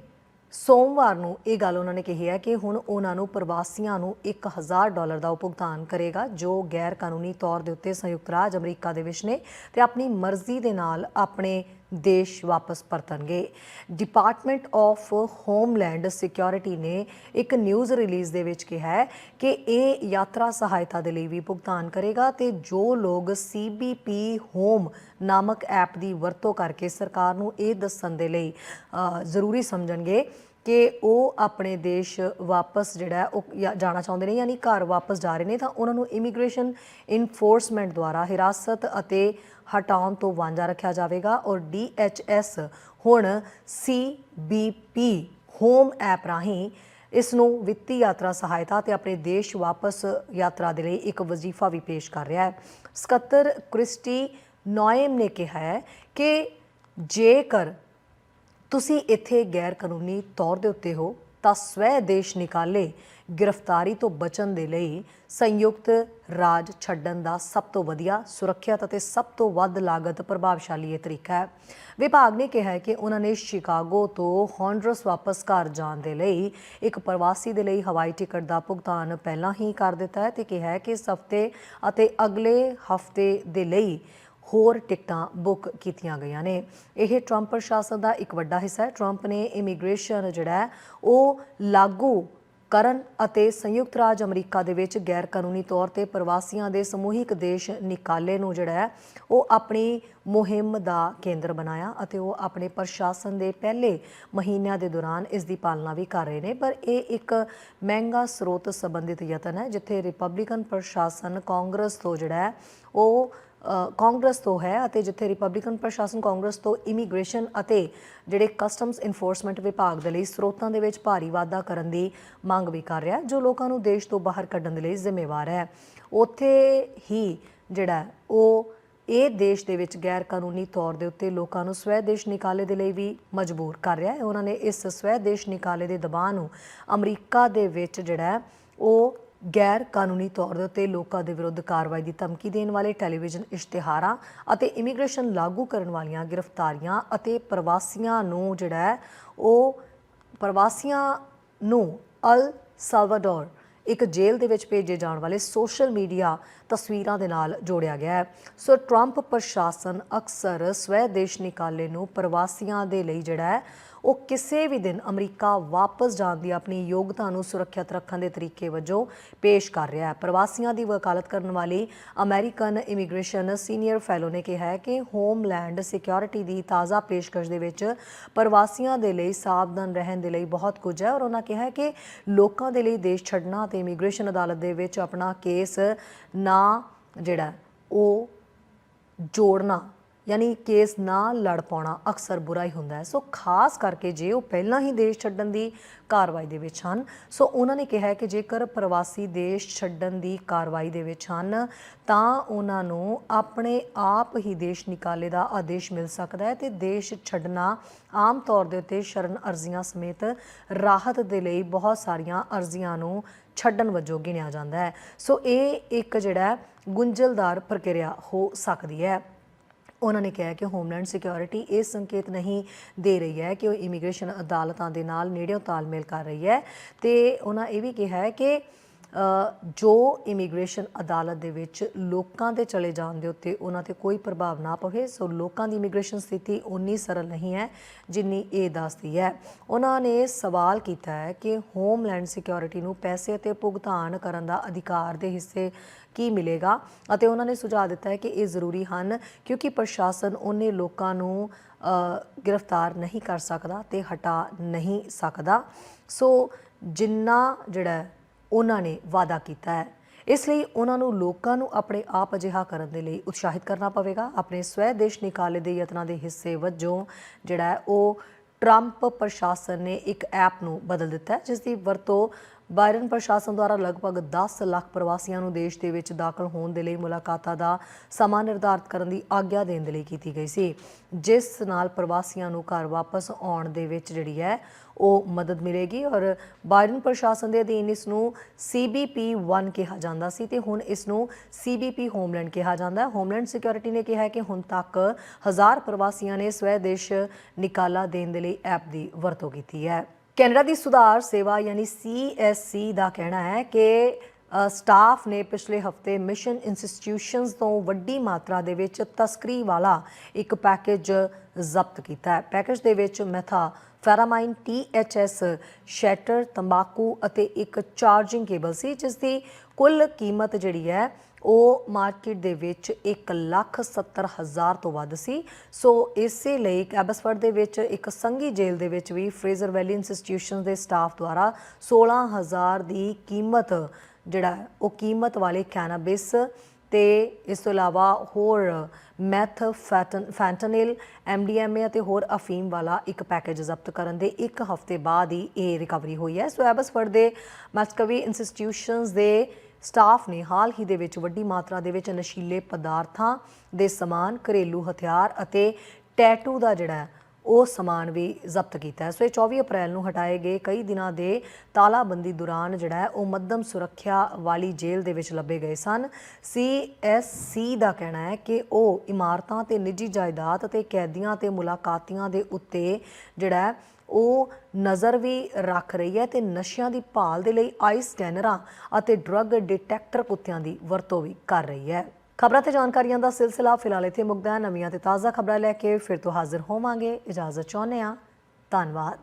ਸੋਮਵਾਰ ਨੂੰ ਇਹ ਗੱਲ ਉਹਨਾਂ ਨੇ ਕਹੀ ਹੈ ਕਿ ਹੁਣ ਉਹਨਾਂ ਨੂੰ ਪ੍ਰਵਾਸੀਆਂ ਨੂੰ 1000 ਡਾਲਰ ਦਾ ਉਹ ਭੁਗਤਾਨ ਕਰੇਗਾ, ਜੋ ਗੈਰ ਕਾਨੂੰਨੀ ਤੌਰ ਦੇ ਉੱਤੇ ਸੰਯੁਕਤ ਰਾਜ ਅਮਰੀਕਾ ਦੇ ਵਿੱਚ ਨੇ ਤੇ ਆਪਣੀ ਮਰਜ਼ੀ ਦੇ ਨਾਲ ਆਪਣੇ ਦੇਸ਼ ਵਾਪਸ ਪਰਤਣਗੇ। ਡਿਪਾਰਟਮੈਂਟ ਆਫ ਹੋਮਲੈਂਡ ਸਿਕਿਉਰਿਟੀ ਨੇ ਇੱਕ ਨਿਊਜ਼ ਰਿਲੀਜ਼ ਦੇ ਵਿੱਚ ਕਿਹਾ ਹੈ ਕਿ ਇਹ ਯਾਤਰਾ ਸਹਾਇਤਾ ਦੇ ਲਈ ਵੀ ਭੁਗਤਾਨ ਕਰੇਗਾ ਤੇ ਜੋ ਲੋਕ CBP ਹੋਮ ਨਾਮਕ ਐਪ ਦੀ ਵਰਤੋਂ ਕਰਕੇ ਸਰਕਾਰ ਨੂੰ ਇਹ ਦੱਸਣ ਦੇ ਲਈ ਜ਼ਰੂਰੀ ਸਮਝਣਗੇ ਕਿ ਉਹ ਆਪਣੇ ਦੇਸ਼ ਵਾਪਸ ਜਿਹੜਾ ਉਹ ਜਾਂ ਜਾਣਾ ਚਾਹੁੰਦੇ ਨੇ, ਯਾਨੀ ਘਰ ਵਾਪਸ ਜਾ ਰਹੇ ਨੇ, ਤਾਂ ਉਹਨਾਂ ਨੂੰ ਇਮੀਗ੍ਰੇਸ਼ਨ ਇਨਫੋਰਸਮੈਂਟ ਦੁਆਰਾ ਹਿਰਾਸਤ ਅਤੇ ਹਟਾਉਣ ਤੋਂ ਵਾਂਝਾ ਰੱਖਿਆ ਜਾਵੇਗਾ ਔਰ DHS ਹੁਣ CBP ਹੋਮ ਐਪ ਰਾਹੀਂ ਇਸ ਨੂੰ ਵਿੱਤੀ ਯਾਤਰਾ ਸਹਾਇਤਾ ਤੇ ਆਪਣੇ ਦੇਸ਼ ਵਾਪਸ ਯਾਤਰਾ ਦੇ ਲਈ ਇੱਕ ਵਜ਼ੀਫਾ ਵੀ ਪੇਸ਼ ਕਰ ਰਿਹਾ ਹੈ। ਸਕੱਤਰ ਕ੍ਰਿਸਟੀ ਨੋਇਮ ਨੇ ਕਿਹਾ ਹੈ ਕਿ ਜੇਕਰ ਤੁਸੀਂ ਇੱਥੇ ਗੈਰ ਕਾਨੂੰਨੀ ਤੌਰ ਦੇ ਉੱਤੇ ਹੋ ਤਾਂ ਸਵੈ ਦੇਸ਼ ਨਿਕਾਲੇ ਗ੍ਰਿਫਤਾਰੀ ਤੋਂ ਬਚਣ ਦੇ ਲਈ ਸੰਯੁਕਤ ਰਾਜ ਛੱਡਣ ਦਾ ਸਭ ਤੋਂ ਵਧੀਆ, ਸੁਰੱਖਿਅਤ ਅਤੇ ਸਭ ਤੋਂ ਵੱਧ ਲਾਗਤ ਪ੍ਰਭਾਵਸ਼ਾਲੀ ਇਹ ਤਰੀਕਾ ਹੈ। ਵਿਭਾਗ ਨੇ ਕਿਹਾ ਹੈ ਕਿ ਉਹਨਾਂ ਨੇ ਸ਼ਿਕਾਗੋ ਤੋਂ ਹੌਂਡਰਸ ਵਾਪਸ ਘਰ ਜਾਣ ਦੇ ਲਈ ਇੱਕ ਪ੍ਰਵਾਸੀ ਦੇ ਲਈ ਹਵਾਈ ਟਿਕਟ ਦਾ ਭੁਗਤਾਨ ਪਹਿਲਾਂ ਹੀ ਕਰ ਦਿੱਤਾ ਹੈ ਤੇ ਕਿਹਾ ਹੈ ਕਿ ਇਸ ਹਫ਼ਤੇ ਅਤੇ ਅਗਲੇ ਹਫ਼ਤੇ ਦੇ ਲਈ ਹੋਰ ਟਿਕਟਾਂ ਬੁੱਕ ਕੀਤੀਆਂ ਗਈਆਂ ਨੇ। ਇਹ ਟਰੰਪ ਪ੍ਰਸ਼ਾਸਨ ਦਾ ਇੱਕ ਵੱਡਾ ਹਿੱਸਾ ਹੈ। ਟਰੰਪ ਨੇ ਇਮੀਗ੍ਰੇਸ਼ਨ ਜਿਹੜਾ ਉਹ ਲਾਗੂ ਕਰਨ ਅਤੇ ਸੰਯੁਕਤ ਰਾਜ ਅਮਰੀਕਾ ਦੇ ਵਿੱਚ ਗੈਰ ਕਾਨੂੰਨੀ ਤੌਰ ਤੇ ਪ੍ਰਵਾਸੀਆਂ ਦੇ ਸਮੂਹਿਕ ਦੇਸ਼ ਨਿਕਾਲੇ ਨੂੰ ਜਿਹੜਾ ਹੈ, ਉਹ ਆਪਣੀ ਮੁਹਿੰਮ ਦਾ ਕੇਂਦਰ ਬਣਾਇਆ ਅਤੇ ਉਹ ਆਪਣੇ ਪ੍ਰਸ਼ਾਸਨ ਦੇ ਪਹਿਲੇ ਮਹੀਨਿਆਂ ਦੇ ਦੌਰਾਨ ਇਸ ਦੀ ਪਾਲਣਾ ਵੀ ਕਰ ਰਹੇ ਨੇ। ਪਰ ਇਹ ਇੱਕ ਮਹਿੰਗਾ ਸਰੋਤ ਸੰਬੰਧਿਤ ਯਤਨ ਹੈ, ਜਿੱਥੇ ਰਿਪਬਲਿਕਨ ਪ੍ਰਸ਼ਾਸਨ ਕਾਂਗਰਸ ਤੋਂ ਜਿਹੜਾ ਹੈ, ਉਹ ਕਾਂਗਰਸ ਤੋਂ ਹੈ ਅਤੇ ਜਿੱਥੇ ਰਿਪਬਲਿਕਨ ਪ੍ਰਸ਼ਾਸਨ ਕਾਂਗਰਸ ਤੋਂ ਇਮੀਗ੍ਰੇਸ਼ਨ ਅਤੇ ਜਿਹੜੇ ਕਸਟਮਸ ਇਨਫੋਰਸਮੈਂਟ ਵਿਭਾਗ ਦੇ ਲਈ ਸਰੋਤਾਂ ਦੇ ਵਿੱਚ ਭਾਰੀ ਵਾਧਾ ਕਰਨ ਦੀ ਮੰਗ ਵੀ ਕਰ ਰਿਹਾ ਜੋ ਲੋਕਾਂ ਨੂੰ ਦੇਸ਼ ਤੋਂ ਬਾਹਰ ਕੱਢਣ ਦੇ ਲਈ ਜ਼ਿੰਮੇਵਾਰ ਹੈ। ਉੱਥੇ ਹੀ ਜਿਹੜਾ ਉਹ ਇਹ ਦੇਸ਼ ਦੇ ਵਿੱਚ ਗੈਰ ਕਾਨੂੰਨੀ ਤੌਰ ਦੇ ਉੱਤੇ ਲੋਕਾਂ ਨੂੰ ਸਵੈ ਦੇਸ਼ ਨਿਕਾਲੇ ਦੇ ਲਈ ਵੀ ਮਜਬੂਰ ਕਰ ਰਿਹਾ ਹੈ। ਉਹਨਾਂ ਨੇ ਇਸ ਸਵੈ ਦੇਸ਼ ਨਿਕਾਲੇ ਦੇ ਦਬਾਅ ਨੂੰ ਅਮਰੀਕਾ ਦੇ ਵਿੱਚ ਜਿਹੜਾ ਉਹ ਗੈਰ ਕਾਨੂੰਨੀ ਤੌਰ ਦੇ ਉੱਤੇ ਲੋਕਾਂ ਦੇ ਵਿਰੁੱਧ ਕਾਰਵਾਈ ਦੀ ਧਮਕੀ ਦੇਣ ਵਾਲੇ ਟੈਲੀਵਿਜ਼ਨ ਇਸ਼ਤਿਹਾਰਾਂ ਅਤੇ ਇਮੀਗ੍ਰੇਸ਼ਨ ਲਾਗੂ ਕਰਨ ਵਾਲੀਆਂ ਗ੍ਰਿਫਤਾਰੀਆਂ ਅਤੇ ਪ੍ਰਵਾਸੀਆਂ ਨੂੰ ਜਿਹੜਾ ਉਹ ਪ੍ਰਵਾਸੀਆਂ ਨੂੰ ਅਲ ਸਾਲਵਾਡੋਰ ਇੱਕ ਜੇਲ੍ਹ ਦੇ ਵਿੱਚ ਭੇਜੇ ਜਾਣ ਵਾਲੇ ਸੋਸ਼ਲ ਮੀਡੀਆ ਤਸਵੀਰਾਂ ਦੇ ਨਾਲ ਜੋੜਿਆ ਗਿਆ ਹੈ। ਸੋ ਟਰੰਪ ਪ੍ਰਸ਼ਾਸਨ ਅਕਸਰ ਸਵੈ ਦੇਸ਼ ਨਿਕਾਲੇ ਨੂੰ ਪ੍ਰਵਾਸੀਆਂ ਦੇ ਲਈ ਜਿਹੜਾ ਹੈ ਉਹ ਕਿਸੇ ਵੀ ਦਿਨ ਅਮਰੀਕਾ ਵਾਪਸ ਜਾਣ ਦੀ ਆਪਣੀ ਯੋਗਤਾ ਨੂੰ ਸੁਰੱਖਿਅਤ ਰੱਖਣ ਦੇ ਤਰੀਕੇ ਵਜੋਂ ਪੇਸ਼ ਕਰ ਰਿਹਾ ਹੈ। ਪ੍ਰਵਾਸੀਆਂ ਦੀ ਵਕਾਲਤ ਕਰਨ ਵਾਲੀ ਅਮਰੀਕਨ ਇਮੀਗ੍ਰੇਸ਼ਨ ਸੀਨੀਅਰ ਫੈਲੋ ਨੇ ਕਿਹਾ ਹੈ ਕਿ ਹੋਮਲੈਂਡ ਸਿਕਿਉਰਿਟੀ ਦੀ ਤਾਜ਼ਾ ਪੇਸ਼ਕਸ਼ ਦੇ ਵਿੱਚ ਪ੍ਰਵਾਸੀਆਂ ਦੇ ਲਈ ਸਾਵਧਾਨ ਰਹਿਣ ਦੇ ਲਈ ਬਹੁਤ ਕੁਝ ਹੈ ਔਰ ਉਹਨਾਂ ਕਿਹਾ ਹੈ ਕਿ ਲੋਕਾਂ ਦੇ ਲਈ ਦੇਸ਼ ਛੱਡਣਾ ਤੇ ਇਮੀਗ੍ਰੇਸ਼ਨ ਅਦਾਲਤ ਦੇ ਵਿੱਚ ਆਪਣਾ ਕੇਸ ਨਾ ਜਿਹੜਾ ਉਹ ਜੋੜਨਾ ਯਾਨੀ ਕੇਸ ਨਾ ਲੜ ਪਾਉਣਾ ਅਕਸਰ ਬੁਰਾ ਹੀ ਹੁੰਦਾ ਹੈ। ਸੋ ਖਾਸ ਕਰਕੇ ਜੇ ਉਹ ਪਹਿਲਾਂ ਹੀ ਦੇਸ਼ ਛੱਡਣ ਦੀ ਕਾਰਵਾਈ ਦੇ ਵਿੱਚ ਹਨ, ਸੋ ਉਹਨਾਂ ਨੇ ਕਿਹਾ ਹੈ ਕਿ ਜੇਕਰ ਪ੍ਰਵਾਸੀ ਦੇਸ਼ ਛੱਡਣ ਦੀ ਕਾਰਵਾਈ ਦੇ ਵਿੱਚ ਹਨ, ਤਾਂ ਉਹਨਾਂ ਨੂੰ ਆਪਣੇ ਆਪ ਹੀ ਦੇਸ਼ ਨਿਕਾਲੇ ਦਾ ਆਦੇਸ਼ ਮਿਲ ਸਕਦਾ ਹੈ ਤੇ ਦੇਸ਼ ਛੱਡਣਾ ਆਮ ਤੌਰ ਦੇ ਉੱਤੇ ਸ਼ਰਨ ਅਰਜ਼ੀਆਂ ਸਮੇਤ ਰਾਹਤ ਦੇ ਲਈ ਬਹੁਤ ਸਾਰੀਆਂ ਅਰਜ਼ੀਆਂ ਨੂੰ ਛੱਡਣ ਵਜੋਂ ਗਿਣਿਆ ਜਾਂਦਾ ਹੈ। ਸੋ ਇਹ ਇੱਕ ਜਿਹੜਾ ਗੁੰਝਲਦਾਰ ਪ੍ਰਕਿਰਿਆ ਹੋ ਸਕਦੀ ਹੈ। ਉਹਨਾਂ ਨੇ ਕਿਹਾ ਕਿ ਹੋਮਲੈਂਡ ਸਿਕਿਉਰਿਟੀ ਇਹ ਸੰਕੇਤ ਨਹੀਂ ਦੇ ਰਹੀ ਹੈ ਕਿ ਉਹ ਇਮੀਗ੍ਰੇਸ਼ਨ ਅਦਾਲਤਾਂ ਦੇ ਨਾਲ ਨੇੜਿਓਂ ਤਾਲਮੇਲ ਕਰ ਰਹੀ ਹੈ ਤੇ ਉਹਨਾਂ ਇਹ ਵੀ ਕਿਹਾ ਹੈ ਕਿ ਜੋ ਇਮੀਗ੍ਰੇਸ਼ਨ ਅਦਾਲਤ ਦੇ ਵਿੱਚ ਲੋਕਾਂ ਦੇ ਚਲੇ ਜਾਣ ਦੇ ਉੱਤੇ ਉਹਨਾਂ ਤੇ ਕੋਈ ਪ੍ਰਭਾਵ ਨਾ ਪਵੇ, ਸੋ ਲੋਕਾਂ ਦੀ ਇਮੀਗ੍ਰੇਸ਼ਨ ਸਥਿਤੀ ਉਨੀ ਸਰਲ ਨਹੀਂ ਹੈ ਜਿੰਨੀ ਇਹ ਦੱਸਦੀ ਹੈ। ਉਹਨਾਂ ਨੇ ਸਵਾਲ ਕੀਤਾ ਹੈ ਕਿ ਹੋਮਲੈਂਡ ਸਿਕਿਉਰਿਟੀ ਨੂੰ ਪੈਸੇ ਅਤੇ ਭੁਗਤਾਨ ਕਰਨ ਦਾ ਅਧਿਕਾਰ ਦੇ ਹਿੱਸੇ ਕੀ ਮਿਲੇਗਾ ਅਤੇ ਉਹਨਾਂ ਨੇ ਸੁਝਾਅ ਦਿੱਤਾ ਹੈ ਕਿ ਇਹ ਜ਼ਰੂਰੀ ਹਨ ਕਿਉਂਕਿ ਪ੍ਰਸ਼ਾਸਨ ਉਹਨੇ ਲੋਕਾਂ ਨੂੰ ਗ੍ਰਿਫਤਾਰ ਨਹੀਂ ਕਰ ਸਕਦਾ ਤੇ ਹਟਾ ਨਹੀਂ ਸਕਦਾ। ਸੋ ਜਿੰਨਾ ਜਿਹੜਾ ਉਹਨਾਂ ਨੇ ਵਾਅਦਾ ਕੀਤਾ ਹੈ। ਇਸ ਲਈ ਉਹਨਾਂ ਨੂੰ ਲੋਕਾਂ ਨੂੰ ਆਪਣੇ ਆਪ ਅਜਿਹਾ ਕਰਨ ਦੇ ਲਈ ਉਤਸ਼ਾਹਿਤ ਕਰਨਾ ਪਵੇਗਾ। ਆਪਣੇ ਸਵੈ ਦੇਸ਼ ਨਿਕਾਲੇ ਦੇ ਯਤਨਾਂ ਦੇ ਹਿੱਸੇ ਵਜੋਂ ਜਿਹੜਾ ਉਹ ਟਰੰਪ ਪ੍ਰਸ਼ਾਸਨ ਨੇ ਇੱਕ ਐਪ ਨੂੰ ਬਦਲ ਦਿੱਤਾ ਹੈ, ਜਿਸ ਦੀ ਵਰਤੋਂ ਬਾਇਡਨ ਪ੍ਰਸ਼ਾਸਨ ਦੁਆਰਾ ਲਗਭਗ 10 ਲੱਖ ਪ੍ਰਵਾਸੀਆਂ ਨੂੰ ਦੇਸ਼ ਦੇ ਵਿੱਚ ਦਾਖਲ ਹੋਣ ਦੇ ਲਈ ਮੁਲਾਕਾਤਾਂ ਦਾ ਸਮਾਂ ਨਿਰਧਾਰਤ ਕਰਨ ਦੀ ਆਗਿਆ ਦੇਣ ਦੇ ਲਈ ਕੀਤੀ ਗਈ ਸੀ। ਜਿਸ ਨਾਲ ਪ੍ਰਵਾਸੀਆਂ ਨੂੰ ਘਰ ਵਾਪਸ ਆਉਣ ਦੇ ਵਿੱਚ ਜਿਹੜੀ ਹੈ, ਉਹ ਮਦਦ ਮਿਲੇਗੀ ਔਰ ਬਾਇਡਨ ਪ੍ਰਸ਼ਾਸਨ ਦੇ ਅਧੀਨ ਇਸ ਨੂੰ CBP 1 ਕਿਹਾ ਜਾਂਦਾ ਸੀ ਤੇ ਹੁਣ ਇਸ ਨੂੰ CBP ਹੋਮਲੈਂਡ ਕਿਹਾ ਜਾਂਦਾ। ਹੈ ਹੋਮਲੈਂਡ ਸਿਕਿਉਰਿਟੀ ਨੇ ਕਿਹਾ ਹੈ ਕਿ ਹੁਣ ਤੱਕ ਹਜ਼ਾਰ ਪ੍ਰਵਾਸੀਆਂ ਨੇ ਸਵੈ ਦੇਸ਼ ਨਿਕਾਲਾ ਦੇਣ ਦੇ ਲਈ ਐਪ ਦੀ ਵਰਤੋਂ ਕੀਤੀ ਹੈ। ਕੈਨੇਡਾ ਦੀ ਸੁਧਾਰ ਸੇਵਾ ਯਾਨੀ CSC ਦਾ ਕਹਿਣਾ ਹੈ ਕਿ ਸਟਾਫ ਨੇ ਪਿਛਲੇ ਹਫ਼ਤੇ ਮਿਸ਼ਨ ਇੰਸਟੀਟਿਊਸ਼ਨਸ ਤੋਂ ਵੱਡੀ ਮਾਤਰਾ ਦੇ ਵਿੱਚ ਤਸਕਰੀ ਵਾਲਾ ਇੱਕ ਪੈਕੇਜ ਜ਼ਬਤ ਕੀਤਾ ਹੈ। ਪੈਕੇਜ ਦੇ ਵਿੱਚ ਮੈਥਾ ਫੈਰਾਮਾਈਨ THS ਸ਼ੈਟਰ, ਤੰਬਾਕੂ ਅਤੇ ਇੱਕ ਚਾਰਜਿੰਗ ਕੇਬਲ ਸੀ, ਜਿਸ ਦੀ ਕੁੱਲ ਕੀਮਤ ਜਿਹੜੀ ਹੈ ਉਹ ਮਾਰਕੀਟ ਦੇ ਵਿੱਚ 170000 ਤੋਂ ਵੱਧ ਸੀ। ਸੋ ਇਸੇ ਲਈ ਕੈਬਸਫਰਡ ਦੇ ਵਿੱਚ ਇੱਕ ਸੰਘੀ ਜੇਲ੍ਹ ਦੇ ਵਿੱਚ ਵੀ ਫਰੇਜ਼ਰ ਵੈਲੀ ਇੰਸਟੀਟਿਊਸ਼ਨ ਦੇ ਸਟਾਫ ਦੁਆਰਾ 16000 ਦੀ ਕੀਮਤ, ਜਿਹੜਾ ਉਹ ਕੀਮਤ ਵਾਲੇ ਕੈਨਾਬਿਸ ਤੇ ਇਸ ਤੋਂ ਇਲਾਵਾ ਹੋਰ ਮੈਥ ਫੈਂਟਨਿਲ ਐਮਡੀਐਮਏ ਅਤੇ ਹੋਰ ਅਫੀਮ ਵਾਲਾ ਇੱਕ ਪੈਕੇਜ ਜ਼ਬਤ ਕਰਨ ਦੇ ਇੱਕ ਹਫ਼ਤੇ ਬਾਅਦ ਹੀ ਇਹ ਰਿਕਵਰੀ ਹੋਈ ਹੈ। ਸੋ ਐਬਸਫਰਡ ਦੇ ਮਸਕਵੀ ਇੰਸਟੀਟਿਊਸ਼ਨਸ ਦੇ ਸਟਾਫ ਨੇ ਹਾਲ ਹੀ ਦੇ ਵਿੱਚ ਵੱਡੀ ਮਾਤਰਾ ਦੇ ਵਿੱਚ ਨਸ਼ੀਲੇ ਪਦਾਰਥਾਂ ਦੇ ਸਮਾਨ, ਘਰੇਲੂ ਹਥਿਆਰ ਅਤੇ ਟੈਟੂ ਦਾ ਜਿਹੜਾ ਉਹ ਸਮਾਨ ਵੀ ਜ਼ਬਤ ਕੀਤਾ ਹੈ। ਸੋ ਇਹ 24 ਅਪ੍ਰੈਲ ਨੂੰ ਹਟਾਏ ਗਏ ਕਈ ਦਿਨਾਂ ਦੇ ਤਾਲਾਬੰਦੀ ਦੌਰਾਨ ਜਿਹੜਾ ਉਹ ਮੱਧਮ ਸੁਰੱਖਿਆ ਵਾਲੀ ਜੇਲ੍ਹ ਦੇ ਵਿੱਚ ਲੱਭੇ ਗਏ ਸਨ। ਸੀਐਸਸੀ ਦਾ ਕਹਿਣਾ ਹੈ ਕਿ ਉਹ ਇਮਾਰਤਾਂ ਤੇ ਨਿੱਜੀ ਜਾਇਦਾਦ ਅਤੇ ਕੈਦੀਆਂ ਤੇ ਮੁਲਾਕਾਤੀਆਂ ਦੇ ਉੱਤੇ ਜਿਹੜਾ ਉਹ ਨਜ਼ਰ ਵੀ ਰੱਖ ਰਹੀ ਹੈ ਤੇ ਨਸ਼ਿਆਂ ਦੀ ਭਾਲ ਦੇ ਲਈ ਆਈ ਸਕੈਨਰਾਂ ਅਤੇ ਡਰੱਗ ਡਿਟੈਕਟਰ ਕੁੱਤਿਆਂ ਦੀ ਵਰਤੋਂ ਵੀ ਕਰ ਰਹੀ ਹੈ। ਖਬਰਾਂ ਤੇ ਜਾਣਕਾਰੀਆਂ ਦਾ ਸਿਲਸਿਲਾ ਫਿਲਹਾਲ ਇੱਥੇ ਮੁੱਕਦਾ ਨਵੀਆਂ ਤੇ ਤਾਜ਼ਾ ਖਬਰਾਂ ਲੈ ਕੇ ਫਿਰ ਤੋਂ ਹਾਜ਼ਰ ਹੋਵਾਂਗੇ। ਇਜਾਜ਼ਤ ਚਾਹੁੰਦੇ ਹਾਂ। ਧੰਨਵਾਦ।